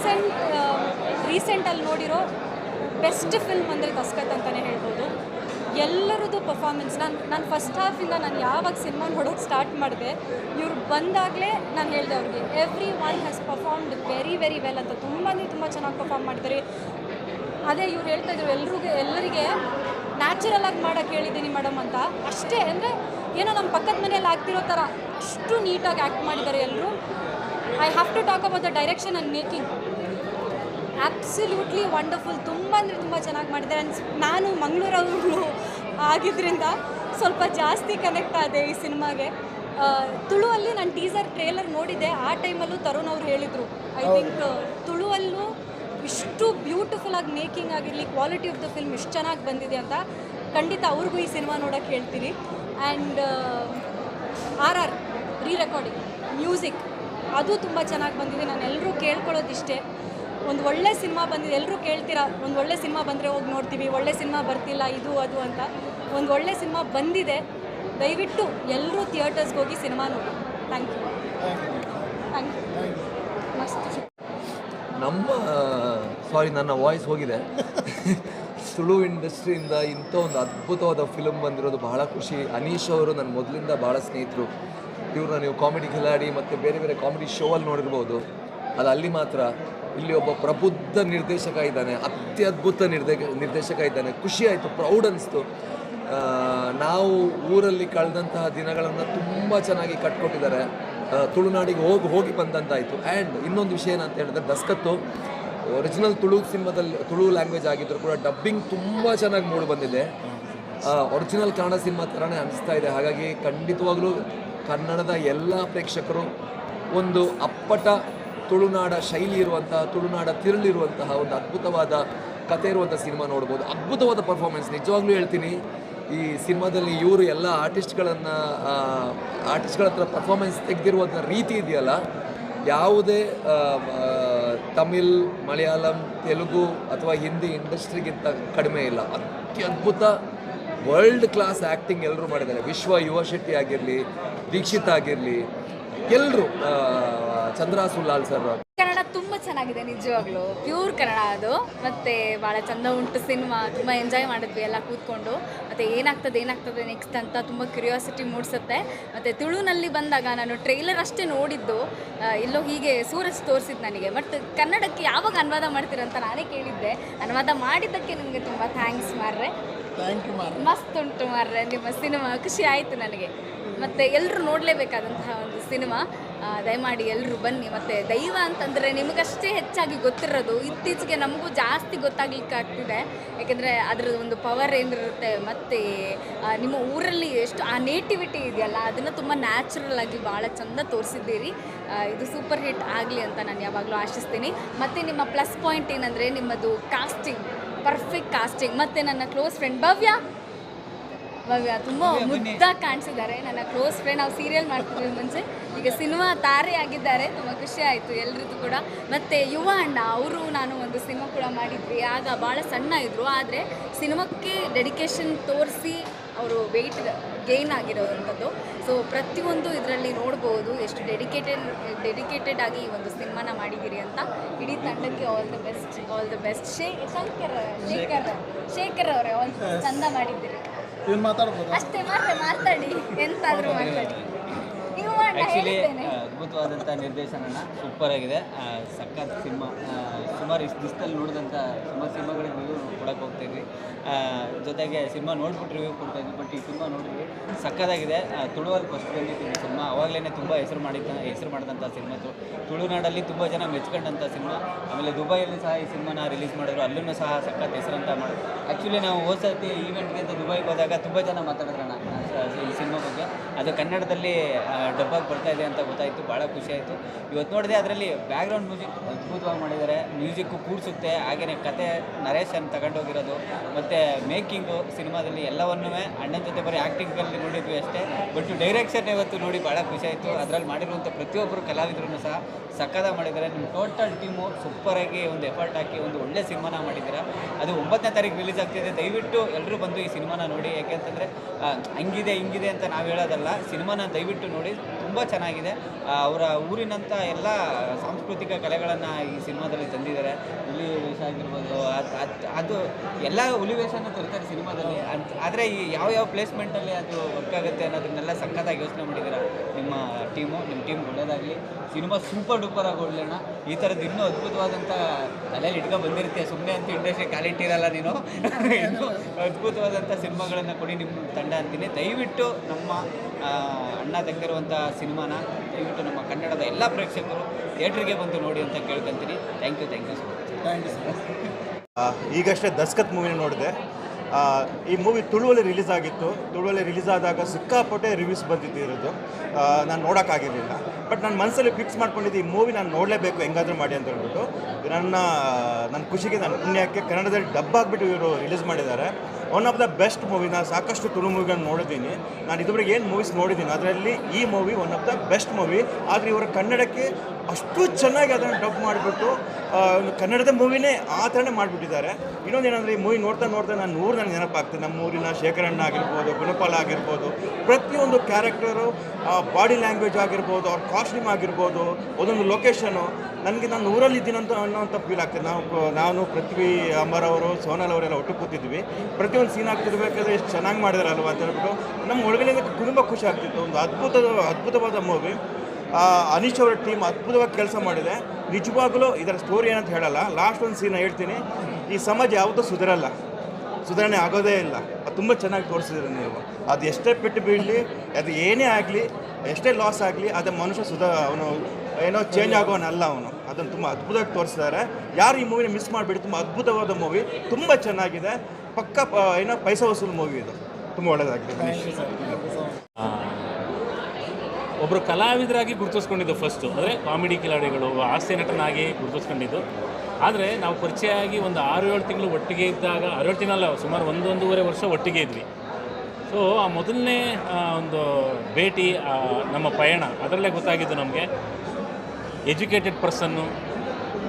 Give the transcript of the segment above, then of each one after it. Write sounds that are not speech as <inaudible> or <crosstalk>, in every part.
Recent ರೀಸೆಂಟಲ್ಲಿ ನೋಡಿರೋ best film ಅಂದರೆ ಕಸ್ಕತ್ ಅಂತಲೇ ಹೇಳ್ಬೋದು. ಎಲ್ಲರದ್ದು ಪರ್ಫಾರ್ಮೆನ್ಸ್ ನಾನು ನಾನು ಫಸ್ಟ್ ಹಾಫಿಂದ ನಾನು ಯಾವಾಗ ಸಿನಿಮಾ ನೋಡೋಕೆ ಸ್ಟಾರ್ಟ್ ಮಾಡಿದೆ, ಇವ್ರು ಬಂದಾಗಲೇ ನಾನು ಹೇಳಿದೆ ಅವ್ರಿಗೆ every one has performed very very well ಅಂತ ತುಂಬಾ ತುಂಬ ಚೆನ್ನಾಗಿ ಪರ್ಫಾರ್ಮ್ ಮಾಡಿದ್ದಾರೆ. ಅದೇ ಇವ್ರು ಹೇಳ್ತಾ ಇದ್ರು, ಎಲ್ರಿಗೂ, ಎಲ್ಲರಿಗೆ ನ್ಯಾಚುರಲ್ ಆಗಿ ಮಾಡೋಕ್ಕೆ ಹೇಳಿದ್ದೀನಿ ಮೇಡಮ್ ಅಂತ. ಅಷ್ಟೇ, ಅಂದರೆ ಏನೋ ನಮ್ಮ ಪಕ್ಕದ ಮನೆಯಲ್ಲಿ ಆಗ್ತಿರೋ ಥರ ಅಷ್ಟು ನೀಟಾಗಿ ಆ್ಯಕ್ಟ್ ಮಾಡಿದ್ದಾರೆ ಎಲ್ಲರೂ I have to talk about the direction and making absolutely wonderful ತುಂಬ ಅಂದರೆ ತುಂಬ ಚೆನ್ನಾಗಿ ಮಾಡಿದ್ದಾರೆ. ಅನ್ಸ್ ನಾನು ಮಂಗಳೂರವರು ಆಗಿದ್ದರಿಂದ ಸ್ವಲ್ಪ ಜಾಸ್ತಿ ಕನೆಕ್ಟ್ ಆದೆ ಈ ಸಿನಿಮಾಗೆ. ತುಳುವಲ್ಲಿ ನಾನು ಟೀಸರ್ ಟ್ರೇಲರ್ ನೋಡಿದ್ದೆ. ಆ ಟೈಮಲ್ಲೂ ತರುಣ್ ಅವರು ಹೇಳಿದರು. ಐ ಥಿಂಕ್ ತುಳುವಲ್ಲೂ ಇಷ್ಟು ಬ್ಯೂಟಿಫುಲ್ ಆಗಿ ಮೇಕಿಂಗ್ ಆಗಿರಲಿ ಕ್ವಾಲಿಟಿ ಆಫ್ ದ ಫಿಲ್ಮ್ ಇಷ್ಟು ಚೆನ್ನಾಗಿ ಬಂದಿದೆ ಅಂತ ಖಂಡಿತ ಅವ್ರಿಗೂ ಈ ಸಿನಿಮಾ ನೋಡೋಕ್ಕೆ ಹೇಳ್ತೀನಿ. And R R re-recording music ಅದು ತುಂಬ ಚೆನ್ನಾಗಿ ಬಂದಿದೆ. ನಾನು ಎಲ್ಲರೂ ಕೇಳ್ಕೊಳ್ಳೋದಿಷ್ಟೇ. ಒಂದು ಒಳ್ಳೆ ಸಿನಿಮಾ ಬಂದಿದೆ. ಎಲ್ಲರೂ ಕೇಳ್ತೀರಾ, ಒಂದು ಒಳ್ಳೆ ಸಿನಿಮಾ ಬಂದರೆ ಹೋಗಿ ನೋಡ್ತೀವಿ, ಒಳ್ಳೆ ಸಿನಿಮಾ ಬರ್ತಿಲ್ಲ, ಇದು, ಅದು ಅಂತ. ಒಂದು ಒಳ್ಳೆ ಸಿನಿಮಾ ಬಂದಿದೆ. ದಯವಿಟ್ಟು ಎಲ್ಲರೂ ಥಿಯೇಟರ್ಸ್ಗೆ ಹೋಗಿ ಸಿನಿಮಾ ನೋಡಿ. Thank you. Thank you. ಮಸ್ತ್ ನಮ್ಮ, ಸಾರಿ, ನನ್ನ ವಾಯ್ಸ್ ಹೋಗಿದೆ. ತುಳು ಇಂಡಸ್ಟ್ರಿಯಿಂದ ಇಂಥ ಒಂದು ಅದ್ಭುತವಾದ ಫಿಲಮ್ ಬಂದಿರೋದು ಬಹಳ ಖುಷಿ. ಅನೀಶ್ ಅವರು ನನ್ನ ಮೊದಲಿಂದ ಭಾಳ ಸ್ನೇಹಿತರು. ಇವ್ರನ್ನ ನೀವು ಕಾಮಿಡಿ ಖಿಲಾಡಿ ಮತ್ತು ಬೇರೆ ಬೇರೆ ಕಾಮಿಡಿ ಶೋ ಅಲ್ಲಿ ನೋಡಿರ್ಬೋದು. ಅದು ಅಲ್ಲಿ ಮಾತ್ರ. ಇಲ್ಲಿ ಒಬ್ಬ ಪ್ರಬುದ್ಧ ನಿರ್ದೇಶಕ ಇದ್ದಾನೆ, ಅತ್ಯದ್ಭುತ ನಿರ್ದೇ, ನಿರ್ದೇಶಕ ಇದ್ದಾನೆ. ಖುಷಿ ಆಯಿತು, ಪ್ರೌಡ್ ಅನಿಸ್ತು. ನಾವು ಊರಲ್ಲಿ ಕಳೆದಂತಹ ದಿನಗಳನ್ನು ತುಂಬ ಚೆನ್ನಾಗಿ ಕಟ್ಕೊಟ್ಟಿದ್ದಾರೆ. ತುಳುನಾಡಿಗೆ ಹೋಗಿ ಹೋಗಿ ಬಂದಂತಾಯಿತು. ಆ್ಯಂಡ್ ಇನ್ನೊಂದು ವಿಷಯ ಏನಂತ ಹೇಳಿದ್ರೆ, ದಸ್ಕತ್ತು ಒರಿಜಿನಲ್ ತುಳು ಸಿನಿಮಾದಲ್ಲಿ, ತುಳು ಲ್ಯಾಂಗ್ವೇಜ್ ಆಗಿದ್ದರೂ ಕೂಡ ಡಬ್ಬಿಂಗ್ ತುಂಬ ಚೆನ್ನಾಗಿ ಮೂಡಿ ಬಂದಿದೆ. ಒರಿಜಿನಲ್ ಕನ್ನಡ ಸಿನಿಮಾ ಥರನೇ ಅನಿಸ್ತಾ ಇದೆ. ಹಾಗಾಗಿ ಖಂಡಿತವಾಗಲೂ ಕನ್ನಡದ ಎಲ್ಲ ಪ್ರೇಕ್ಷಕರು ಒಂದು ಅಪ್ಪಟ ತುಳುನಾಡ ಶೈಲಿ ಇರುವಂತಹ, ತುಳುನಾಡ ತಿರುಳಿರುವಂತಹ ಒಂದು ಅದ್ಭುತವಾದ ಕತೆ ಇರುವಂಥ ಸಿನಿಮಾ ನೋಡ್ಬೋದು. ಅದ್ಭುತವಾದ ಪರ್ಫಾರ್ಮೆನ್ಸ್ ನಿಜವಾಗ್ಲೂ ಹೇಳ್ತೀನಿ. ಈ ಸಿನಿಮಾದಲ್ಲಿ ಇವರು ಎಲ್ಲ ಆರ್ಟಿಸ್ಟ್ಗಳನ್ನು ಆರ್ಟಿಸ್ಟ್ಗಳ ಹತ್ರ ಪರ್ಫಾರ್ಮೆನ್ಸ್ ತೆಗೆದಿರುವಂಥ ರೀತಿ ಇದೆಯಲ್ಲ, ಯಾವುದೇ ತಮಿಳ್, ಮಲಯಾಳಂ, ತೆಲುಗು ಅಥವಾ ಹಿಂದಿ ಇಂಡಸ್ಟ್ರಿಗಿಂತ ಕಡಿಮೆ ಇಲ್ಲ. ಅತ್ಯದ್ಭುತ ವರ್ಲ್ಡ್ ಕ್ಲಾಸ್ ಆ್ಯಕ್ಟಿಂಗ್ ಎಲ್ಲರೂ ಮಾಡಿದ್ದಾರೆ. ವಿಶ್ವ ಯುವ ಶೆಟ್ಟಿ ಆಗಿರಲಿ, ದೀಕ್ಷಿತ್ ಆಗಿರಲಿ ಎಲ್ಲರೂ ಚಂದ್ರ ಸುಲ್ಲಾಲ್ ಸರ್ ಕನ್ನಡ ತುಂಬಾ ಚೆನ್ನಾಗಿದೆ ನಿಜವಾಗ್ಲು. ಪ್ಯೂರ್ ಕನ್ನಡ ಅದು. ಮತ್ತೆ ಬಹಳ ಚಂದ ಉಂಟು ಸಿನಿಮಾ ತುಂಬಾ ಎಂಜಾಯ್ ಮಾಡಿದ್ವಿ ಎಲ್ಲ ಕೂತ್ಕೊಂಡು. ಮತ್ತೆ ಏನಾಗ್ತದೆ ಏನಾಗ್ತದೆ ನೆಕ್ಸ್ಟ್ ಅಂತ ತುಂಬಾ ಕ್ಯೂರಿಯಾಸಿಟಿ ಮೂಡಿಸುತ್ತೆ. ಮತ್ತೆ ತುಳುನಲ್ಲಿ ಬಂದಾಗ ನಾನು ಟ್ರೈಲರ್ ಅಷ್ಟೇ ನೋಡಿದ್ದು. ಇಲ್ಲೋ ಹೀಗೆ ಸೂರಜ್ ತೋರಿಸಿದ್ ನನಗೆ. ಮತ್ತೆ ಕನ್ನಡಕ್ಕೆ ಯಾವಾಗ ಅನುವಾದ ಮಾಡ್ತೀರಂತ ನಾನೇ ಕೇಳಿದ್ದೆ. ಅನುವಾದ ಮಾಡಿದ್ದಕ್ಕೆ ನಿಮಗೆ ತುಂಬಾ ಥ್ಯಾಂಕ್ಸ್ ಮಾರ್ರೆ. ಥ್ಯಾಂಕ್ ಯು ಮಾರ ಮಸ್ತ್ ಉಂಟು ಮಾರ್ರೆ ನಿಮ್ಮ ಸಿನಿಮಾ. ಖುಷಿ ಆಯಿತು ನನಗೆ. ಮತ್ತೆ ಎಲ್ಲರೂ ನೋಡಲೇಬೇಕಾದಂತಹ ಒಂದು ಸಿನಿಮಾ. ದಯಮಾಡಿ ಎಲ್ಲರೂ ಬನ್ನಿ. ಮತ್ತು ದೈವ ಅಂತಂದರೆ ನಿಮಗಷ್ಟೇ ಹೆಚ್ಚಾಗಿ ಗೊತ್ತಿರೋದು. ಇತ್ತೀಚೆಗೆ ನಮಗೂ ಜಾಸ್ತಿ ಗೊತ್ತಾಗ್ಲಿಕ್ಕೆ ಆಗ್ತಿದೆ. ಯಾಕೆಂದರೆ ಅದರ ಒಂದು ಪವರ್ ಏನಿರುತ್ತೆ, ಮತ್ತು ನಿಮ್ಮ ಊರಲ್ಲಿ ಎಷ್ಟು, ಆ ನೇಟಿವಿಟಿ ಇದೆಯಲ್ಲ, ಅದನ್ನು ತುಂಬ ನ್ಯಾಚುರಲ್ ಆಗಿ ಭಾಳ ಚಂದ ತೋರಿಸಿದ್ದೀರಿ. ಇದು ಸೂಪರ್ ಹಿಟ್ ಆಗಲಿ ಅಂತ ನಾನು ಯಾವಾಗಲೂ ಆಶಿಸ್ತೀನಿ. ಮತ್ತು ನಿಮ್ಮ ಪ್ಲಸ್ ಪಾಯಿಂಟ್ ಏನಂದರೆ, ನಿಮ್ಮದು ಕಾಸ್ಟಿಂಗ್ ಪರ್ಫೆಕ್ಟ್ ಕಾಸ್ಟಿಂಗ್ ಮತ್ತು ನನ್ನ ಕ್ಲೋಸ್ ಫ್ರೆಂಡ್ ಭವ್ಯ ಭವ್ಯ ತುಂಬ ಮುದ್ದಾಗಿ ಕಾಣಿಸಿದ್ದಾರೆ. ನನ್ನ ಕ್ಲೋಸ್ ಫ್ರೆಂಡ್ ನಾವು ಸೀರಿಯಲ್ ಮಾಡ್ತಿದ್ವಿ ಮುಂಚೆ. ಈಗ ಸಿನಿಮಾ ತಾರೆ ಆಗಿದ್ದಾರೆ. ತುಂಬ ಖುಷಿ ಆಯಿತು ಎಲ್ರಿಗೂ ಕೂಡ. ಮತ್ತು ಯುವ ಅಣ್ಣ ಅವರು ನಾನು ಒಂದು ಸಿನಿಮಾ ಕೂಡ ಮಾಡಿದ್ವಿ. ಆಗ ಭಾಳ ಸಣ್ಣ ಇದ್ದರು ಆದರೆ ಸಿನಿಮಾಕ್ಕೆ ಡೆಡಿಕೇಶನ್ ತೋರಿಸಿ ಅವರು ವೆಯ್ಟ್ ಗೇನ್ ಆಗಿರೋವಂಥದ್ದು. ಸೊ ಪ್ರತಿಯೊಂದು ಇದರಲ್ಲಿ ನೋಡ್ಬೋದು. ಎಷ್ಟು ಡೆಡಿಕೇಟೆಡ್ ಡೆಡಿಕೇಟೆಡ್ ಆಗಿ ಈ ಒಂದು ಸಿನಿಮಾನ ಮಾಡಿದ್ದೀರಿ ಅಂತ ಇಡೀ ತಂಡಕ್ಕೆ all the best all the best ಶೇ ಶಂಕರ್ ಶೇಖರ್ ಶೇಖರ್ ಅವರೇ ಆಲ್ ಚಂದ ಮಾಡಿದ್ದೀರಿ. ಅಷ್ಟೇ ಮಾತ್ರ ಮಾತಾಡಿ. ಎಂತಾದ್ರೂ ಮಾತಾಡಿ. ನೀವು ಆ್ಯಕ್ಚುಲಿ ಹೇಳಿದ್ದೇನೆ ಅದ್ಭುತವಾದಂಥ ನಿರ್ದೇಶನ ಸೂಪರ್ ಆಗಿದೆ. ಸಖತ್ ಸಿನಿಮಾ ಸುಮಾರು ಇಷ್ಟು ದಿವಸದಲ್ಲಿ ನೋಡಿದಂಥ ಸುಮಾರು ಸಿನಿಮಾಗಳಿಗೆ ರಿವ್ಯೂ ಕೊಡೋಕೆ ಹೋಗ್ತಾಯಿದ್ವಿ ಜೊತೆಗೆ ಸಿನಿಮಾ ನೋಡ್ಬಿಟ್ಟು ರಿವ್ಯೂ ಕೊಡ್ತಾಯಿದ್ವಿ ಬಟ್ ಈ ಸಿನಿಮಾ ನೋಡಿದ್ವಿ ಸಕ್ಕತ್ತಾಗಿದೆ ತುಳುವಲ್ಲಿ ಫಸ್ಟ್ ಬಂದಿತ್ತು ಸಿನಿಮಾ. ಅವಾಗಲೇ ತುಂಬ ಹೆಸರು ಮಾಡಿದ್ದ, ಹೆಸರು ಮಾಡಿದಂಥ ಸಿನಿಮಾ ತುಳುನಾಡಲ್ಲಿ ತುಂಬ ಜನ ಮೆಚ್ಕೊಂಡಂಥ ಸಿನಿಮಾ. ಆಮೇಲೆ ದುಬೈಯಲ್ಲಿ ಸಹ ಈ ಸಿನಿಮಾನ ರಿಲೀಸ್ ಮಾಡಿದ್ರು. ಅಲ್ಲೂ ಸಹ ಸಖತ್ ಹೆಸರಂತ ಮಾಡಿದ್ರು. ಆ್ಯಕ್ಚುಲಿ ನಾವು ಹೋದ ಸರ್ತಿ ಈವೆಂಟ್ಗೆ ಅಂತ ದುಬೈಗೆ ಹೋದಾಗ ತುಂಬ ಜನ ಮಾತಾಡಿದ್ರಣ್ಣ ಈ ಸಿನಿಮಾ ಬಗ್ಗೆ. ಅದು ಕನ್ನಡದಲ್ಲಿ ಡಬ್ಬಾಗಿ ಬರ್ತಾ ಇದೆ ಅಂತ ಗೊತ್ತಾಯಿತು, ಭಾಳ ಖುಷಿ ಆಯಿತು. ಇವತ್ತು ನೋಡಿದೆ ಅದರಲ್ಲಿ ಬ್ಯಾಕ್ಗ್ರೌಂಡ್ ಮ್ಯೂಸಿಕ್ ಅದ್ಭುತವಾಗಿ ಮಾಡಿದ್ದಾರೆ. ಮ್ಯೂಸಿಕ್ಕು ಕೂಡಿಸುತ್ತೆ ಹಾಗೆಯೇ ಕತೆ ನರೇಶನ್ ತಗೊಂಡೋಗಿರೋದು, ಮತ್ತು ಮೇಕಿಂಗು ಸಿನಿಮಾದಲ್ಲಿ ಎಲ್ಲವನ್ನೂ ಅಣ್ಣನ ಜೊತೆ ಬರೀ ಆ್ಯಕ್ಟಿಂಗಲ್ಲಿ ನೋಡಿದ್ವಿ ಅಷ್ಟೇ. ಬಟ್ ಡೈರೆಕ್ಷನ್ ಇವತ್ತು ನೋಡಿ ಭಾಳ ಖುಷಿ ಆಯಿತು. ಅದರಲ್ಲಿ ಮಾಡಿರುವಂಥ ಪ್ರತಿಯೊಬ್ಬರು ಕಲಾವಿದರು ಸಹ ಸಕ್ಕದ ಮಾಡಿದ್ದಾರೆ. ನಿಮ್ಮ ಟೋಟಲ್ ಟೀಮು ಸೂಪರಾಗಿ ಒಂದು ಎಫರ್ಟ್ ಹಾಕಿ ಒಂದು ಒಳ್ಳೆ ಸಿನಿಮಾನ ಮಾಡಿದ್ದೀರಾ. ಅದು ಒಂಬತ್ತನೇ ತಾರೀಕು ರಿಲೀಸ್ ಆಗ್ತಿದೆ. ದಯವಿಟ್ಟು ಎಲ್ಲರೂ ಬಂದು ಈ ಸಿನಿಮಾನ ನೋಡಿ. ಯಾಕೆಂತಂದರೆ ಹಂಗಿದೆ ಹಿಂಗಿದೆ ಅಂತ ನಾವು ಹೇಳೋದಲ್ಲ. ಸಿನಿಮಾನ ದಯವಿಟ್ಟು ನೋಡಿ. ತುಂಬ ಚೆನ್ನಾಗಿದೆ. ಅವರ ಊರಿನಂಥ ಎಲ್ಲ ಸಾಂಸ್ಕೃತಿಕ ಕಲೆಗಳನ್ನು ಈ ಸಿನಿಮಾದಲ್ಲಿ ತಂದಿದ್ದಾರೆ. ಹುಲಿ ವೇಷ ಆಗಿರ್ಬೋದು ಅದ್- ಅದ್- ಅದು ಎಲ್ಲ ಹುಲಿ ವೇಷನೂ ತರ್ತಾರೆ ಸಿನಿಮಾದಲ್ಲಿ. ಅದ್- ಆದರೆ ಈ ಯಾವ ಯಾವ ಪ್ಲೇಸ್ಮೆಂಟಲ್ಲಿ ಅದು ವರ್ಕ್ ಆಗುತ್ತೆ ಅನ್ನೋದನ್ನೆಲ್ಲ ಸಖತ್ತಾಗಿ ಯೋಚನೆ ಮಾಡಿದ್ದಾರೆ? ನಿಮ್ಮ ಟೀಮು ನಿಮ್ಮ ಟೀಮ್ ಒಳ್ಳೇದಾಗಲಿ. ಸಿನಿಮಾ ಸೂಪರ್ ಡೂಪರ್ ಆಗಿ ಒಳ್ಳೆಣ್ಣ ಈ ಥರದ್ದು ಇನ್ನೂ ಅದ್ಭುತವಾದಂಥ ತಲೆಯಲ್ಲಿ ಇಟ್ಕೊ ಬಂದಿರುತ್ತೆ. ಸುಮ್ಮನೆ ಅಂತ ಇಂಡಸ್ಟ್ರಿ ಇರಲ್ಲ ನೀನು. <laughs> ಇನ್ನೂ ಅದ್ಭುತವಾದಂಥ ಸಿನಿಮಾಗಳನ್ನು ಕೊಡಿ ನಿಮ್ಮ ತಂಡ ಅಂತೀನಿ. ದಯವಿಟ್ಟು ನಮ್ಮ ಅಣ್ಣ ತೆಗೆದಿರುವಂಥ ಸಿನಿಮಾನ ದಯವಿಟ್ಟು ನಮ್ಮ ಕನ್ನಡದ ಎಲ್ಲ ಪ್ರೇಕ್ಷಕರು ಥಿಯೇಟ್ರಿಗೆ ಬಂದು ನೋಡಿ ಅಂತ ಕೇಳ್ಕೊಂತೀನಿ. Thank you thank you so much thank you sir ಆ, ಈಗಷ್ಟೇ ದಸ್ಕತ್ ಮೂವಿನ ನೋಡಿದೆ. ಆ, ಈ ಮೂವಿ ತುಳುವಲ್ಲಿ ರಿಲೀಸ್ ಆಗಿತ್ತು. ತುಳುವಲ್ಲಿ ರಿಲೀಸ್ ಆದಾಗ ಸಿಕ್ಕಾಪಟ್ಟೆ ರಿವ್ಯೂಸ್ ಬಂದಿದ್ದಿರೋದು ನಾನು ನೋಡೋಕ್ಕಾಗಿರಲಿಲ್ಲ. ಬಟ್ ನನ್ನ ಮನಸ್ಸಲ್ಲಿ ಫಿಕ್ಸ್ ಮಾಡ್ಕೊಂಡಿದ್ದು ಈ ಮೂವಿ ನಾನು ನೋಡಲೇಬೇಕು ಹೆಂಗಾದರೂ ಮಾಡಿ ಅಂತ ಹೇಳ್ಬಿಟ್ಟು. ನನ್ನ ನನ್ನ ಖುಷಿಗೆ ನನ್ನ ಪುಣ್ಯಕ್ಕೆ ಕನ್ನಡದಲ್ಲಿ ಡಬ್ ಆಗಿಬಿಟ್ಟು ಇವರು ರಿಲೀಸ್ ಮಾಡಿದ್ದಾರೆ. One of the best movie ನಾನು ಸಾಕಷ್ಟು ತುಳು ಮೂವಿಗಳನ್ನ ನೋಡಿದ್ದೀನಿ. ನಾನು ಇದುವರೆಗೆ ಏನು ಮೂವೀಸ್ ನೋಡಿದ್ದೀನಿ, ಅದರಲ್ಲಿ ಈ movie one of the best movie ಆದರೆ ಇವರ ಕನ್ನಡಕ್ಕೆ ಅಷ್ಟು ಚೆನ್ನಾಗಿ ಅದನ್ನು ಡಬ್ ಮಾಡಿಬಿಟ್ಟು ಕನ್ನಡದ ಮೂವಿನೇ ಆ ಥರನೇ ಮಾಡಿಬಿಟ್ಟಿದ್ದಾರೆ. ಇನ್ನೊಂದು ಏನಂದರೆ, ಈ ಮೂವಿ ನೋಡ್ತಾ ನೋಡ್ತಾ ನಾನು ನೂರು ನನಗೆ ನೆನಪಾಗ್ತದೆ ನಮ್ಮ ಊರಿನ ಶೇಖರಣ್ಣ ಆಗಿರ್ಬೋದು, ಗುಣಪಾಲ ಆಗಿರ್ಬೋದು, ಪ್ರತಿಯೊಂದು ಕ್ಯಾರೆಕ್ಟರು ಬಾಡಿ ಲ್ಯಾಂಗ್ವೇಜ್ ಆಗಿರ್ಬೋದು, ಅವ್ರ ಕಾಸ್ಟ್ಯೂಮ್ ಆಗಿರ್ಬೋದು, ಒಂದೊಂದು ಲೊಕೇಶನು ನನಗೆ ನಾನು ಊರಲ್ಲಿ ಇದ್ದೀನಂತ ಅನ್ನೋಂಥ ಫೀಲ್ ಆಗ್ತದೆ. ನಾವು, ನಾನು ಪೃಥ್ವಿ ಅಮರ್ ಅವರು, ಸೋನಲ್ ಅವರೆಲ್ಲ ಒಟ್ಟು ಕೂತಿದ್ವಿ. ಪ್ರತಿಯೊಂದು ಸೀನ್ ಆಗ್ತಿರ್ಬೇಕಾದ್ರೆ ಎಷ್ಟು ಚೆನ್ನಾಗಿ ಅಲ್ವಾ ಅಂತ ಹೇಳ್ಬಿಟ್ಟು ನಮ್ಮ ಒಳಗಡೆ ತುಂಬ ಖುಷಿ ಆಗ್ತಿತ್ತು. ಒಂದು ಅದ್ಭುತ, ಅದ್ಭುತವಾದ ಮೂವಿ ಅನೀಶ್ ಅವರ ಟೀಮ್ ಅದ್ಭುತವಾಗಿ ಕೆಲಸ ಮಾಡಿದೆ. ನಿಜವಾಗಲೂ ಇದರ ಸ್ಟೋರಿ ಏನಂತ ಹೇಳಲ್ಲ. ಲಾಸ್ಟ್ ಒಂದು ಸೀನ್ ಹೇಳ್ತೀನಿ. ಈ ಸಮಾಜ ಯಾವುದೂ ಸುಧಾರಲ್ಲ. ಸುಧಾರಣೆ ಆಗೋದೇ ಇಲ್ಲ. ಅದು ತುಂಬ ಚೆನ್ನಾಗಿ ತೋರಿಸಿದ್ರಿ ನೀವು. ಅದು ಎಷ್ಟೇ ಪೆಟ್ಟು ಬೀಳಲಿ, ಅದು ಏನೇ ಆಗಲಿ, ಎಷ್ಟೇ ಲಾಸ್ ಆಗಲಿ, ಅದು ಮನುಷ್ಯ ಸುಧಾ, ಅವನು ಏನೋ ಚೇಂಜ್ ಆಗೋನಲ್ಲ ಅವನು. ಅದನ್ನು ತುಂಬ ಅದ್ಭುತವಾಗಿ ತೋರಿಸಿದ್ದಾರೆ. ಯಾರು ಈ ಮೂವಿನ ಮಿಸ್ ಮಾಡಿಬಿಡಿ. ತುಂಬ ಅದ್ಭುತವಾದ ಮೂವಿ ತುಂಬ ಚೆನ್ನಾಗಿದೆ. ಪಕ್ಕ ಪ- ಏನೋ ಪೈಸ ವಸೂಲು ಮೂವಿ ಇದು. ತುಂಬ ಮಚ್ ಒಬ್ಬರು ಕಲಾವಿದರಾಗಿ ಗುರುತಿಸ್ಕೊಂಡಿದ್ದು ಫಸ್ಟು ಅಂದರೆ ಕಾಮಿಡಿ ಕಿಲಾಡಿಗಳು ಹಾಸ್ಯ ನಟನಾಗಿ ಗುರುತಿಸ್ಕೊಂಡಿದ್ದು. ಆದರೆ ನಾವು ಪರಿಚಯ ಆಗಿ ಒಂದು ಆರು ಏಳು ತಿಂಗಳು ಒಟ್ಟಿಗೆ ಇದ್ದಾಗ ಆರು ಏಳು ತಿಂಗಳಲ್ಲ ಸುಮಾರು ಒಂದು ಒಂದೂವರೆ ವರ್ಷ ಒಟ್ಟಿಗೆ ಇದ್ವಿ. ಸೊ ಆ ಮೊದಲನೇ ಒಂದು ಭೇಟಿ ನಮ್ಮ ಪಯಣ ಅದರಲ್ಲೇ ಗೊತ್ತಾಗಿದ್ದು ನಮಗೆ. ಎಜುಕೇಟೆಡ್ ಪರ್ಸನ್ನು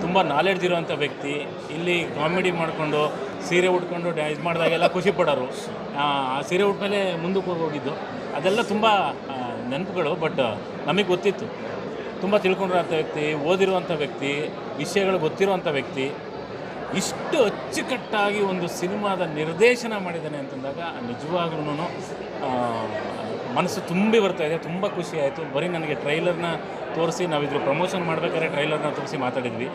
ತುಂಬ ನಾಲೆಡ್ಜ್ ಇರುವಂಥ ವ್ಯಕ್ತಿ, ಇಲ್ಲಿ ಕಾಮಿಡಿ ಮಾಡಿಕೊಂಡು, ಸೀರೆ ಉಟ್ಕೊಂಡು ಡ್ಯಾನ್ಸ್ ಮಾಡಿದಾಗೆಲ್ಲ ಖುಷಿ ಪಡೋರು. ಆ ಆ ಸೀರೆ ಉಟ್ಮೇಲೆ ಮುಂದಕ್ಕೆ ಹೋಗಿದ್ದು. ಅದೆಲ್ಲ ತುಂಬ ನೆನಪುಗಳು ಬಟ್ ನಮಗೆ ಗೊತ್ತಿತ್ತು. ತುಂಬ ತಿಳ್ಕೊಂಡಿರೋಂಥ ವ್ಯಕ್ತಿ, ಓದಿರುವಂಥ ವ್ಯಕ್ತಿ, ವಿಷಯಗಳು ಗೊತ್ತಿರುವಂಥ ವ್ಯಕ್ತಿ, ಇಷ್ಟು ಅಚ್ಚುಕಟ್ಟಾಗಿ ಒಂದು ಸಿನಿಮಾದ ನಿರ್ದೇಶನ ಮಾಡಿದ್ದಾನೆ ಅಂತಂದಾಗ ನಿಜವಾಗ್ಲೂ ಮನಸ್ಸು ತುಂಬಿ ಬರ್ತಾ ಇದೆ ತುಂಬ ಖುಷಿ ಆಯಿತು. ಬರೀ ನನಗೆ ಟ್ರೈಲರ್ನ ತೋರಿಸಿ ನಾವಿದ್ರು ಪ್ರಮೋಷನ್ ಮಾಡಬೇಕಾದ್ರೆ ಟ್ರೈಲರ್ನ ತೋರಿಸಿ ಮಾತಾಡಿದ್ವಿ.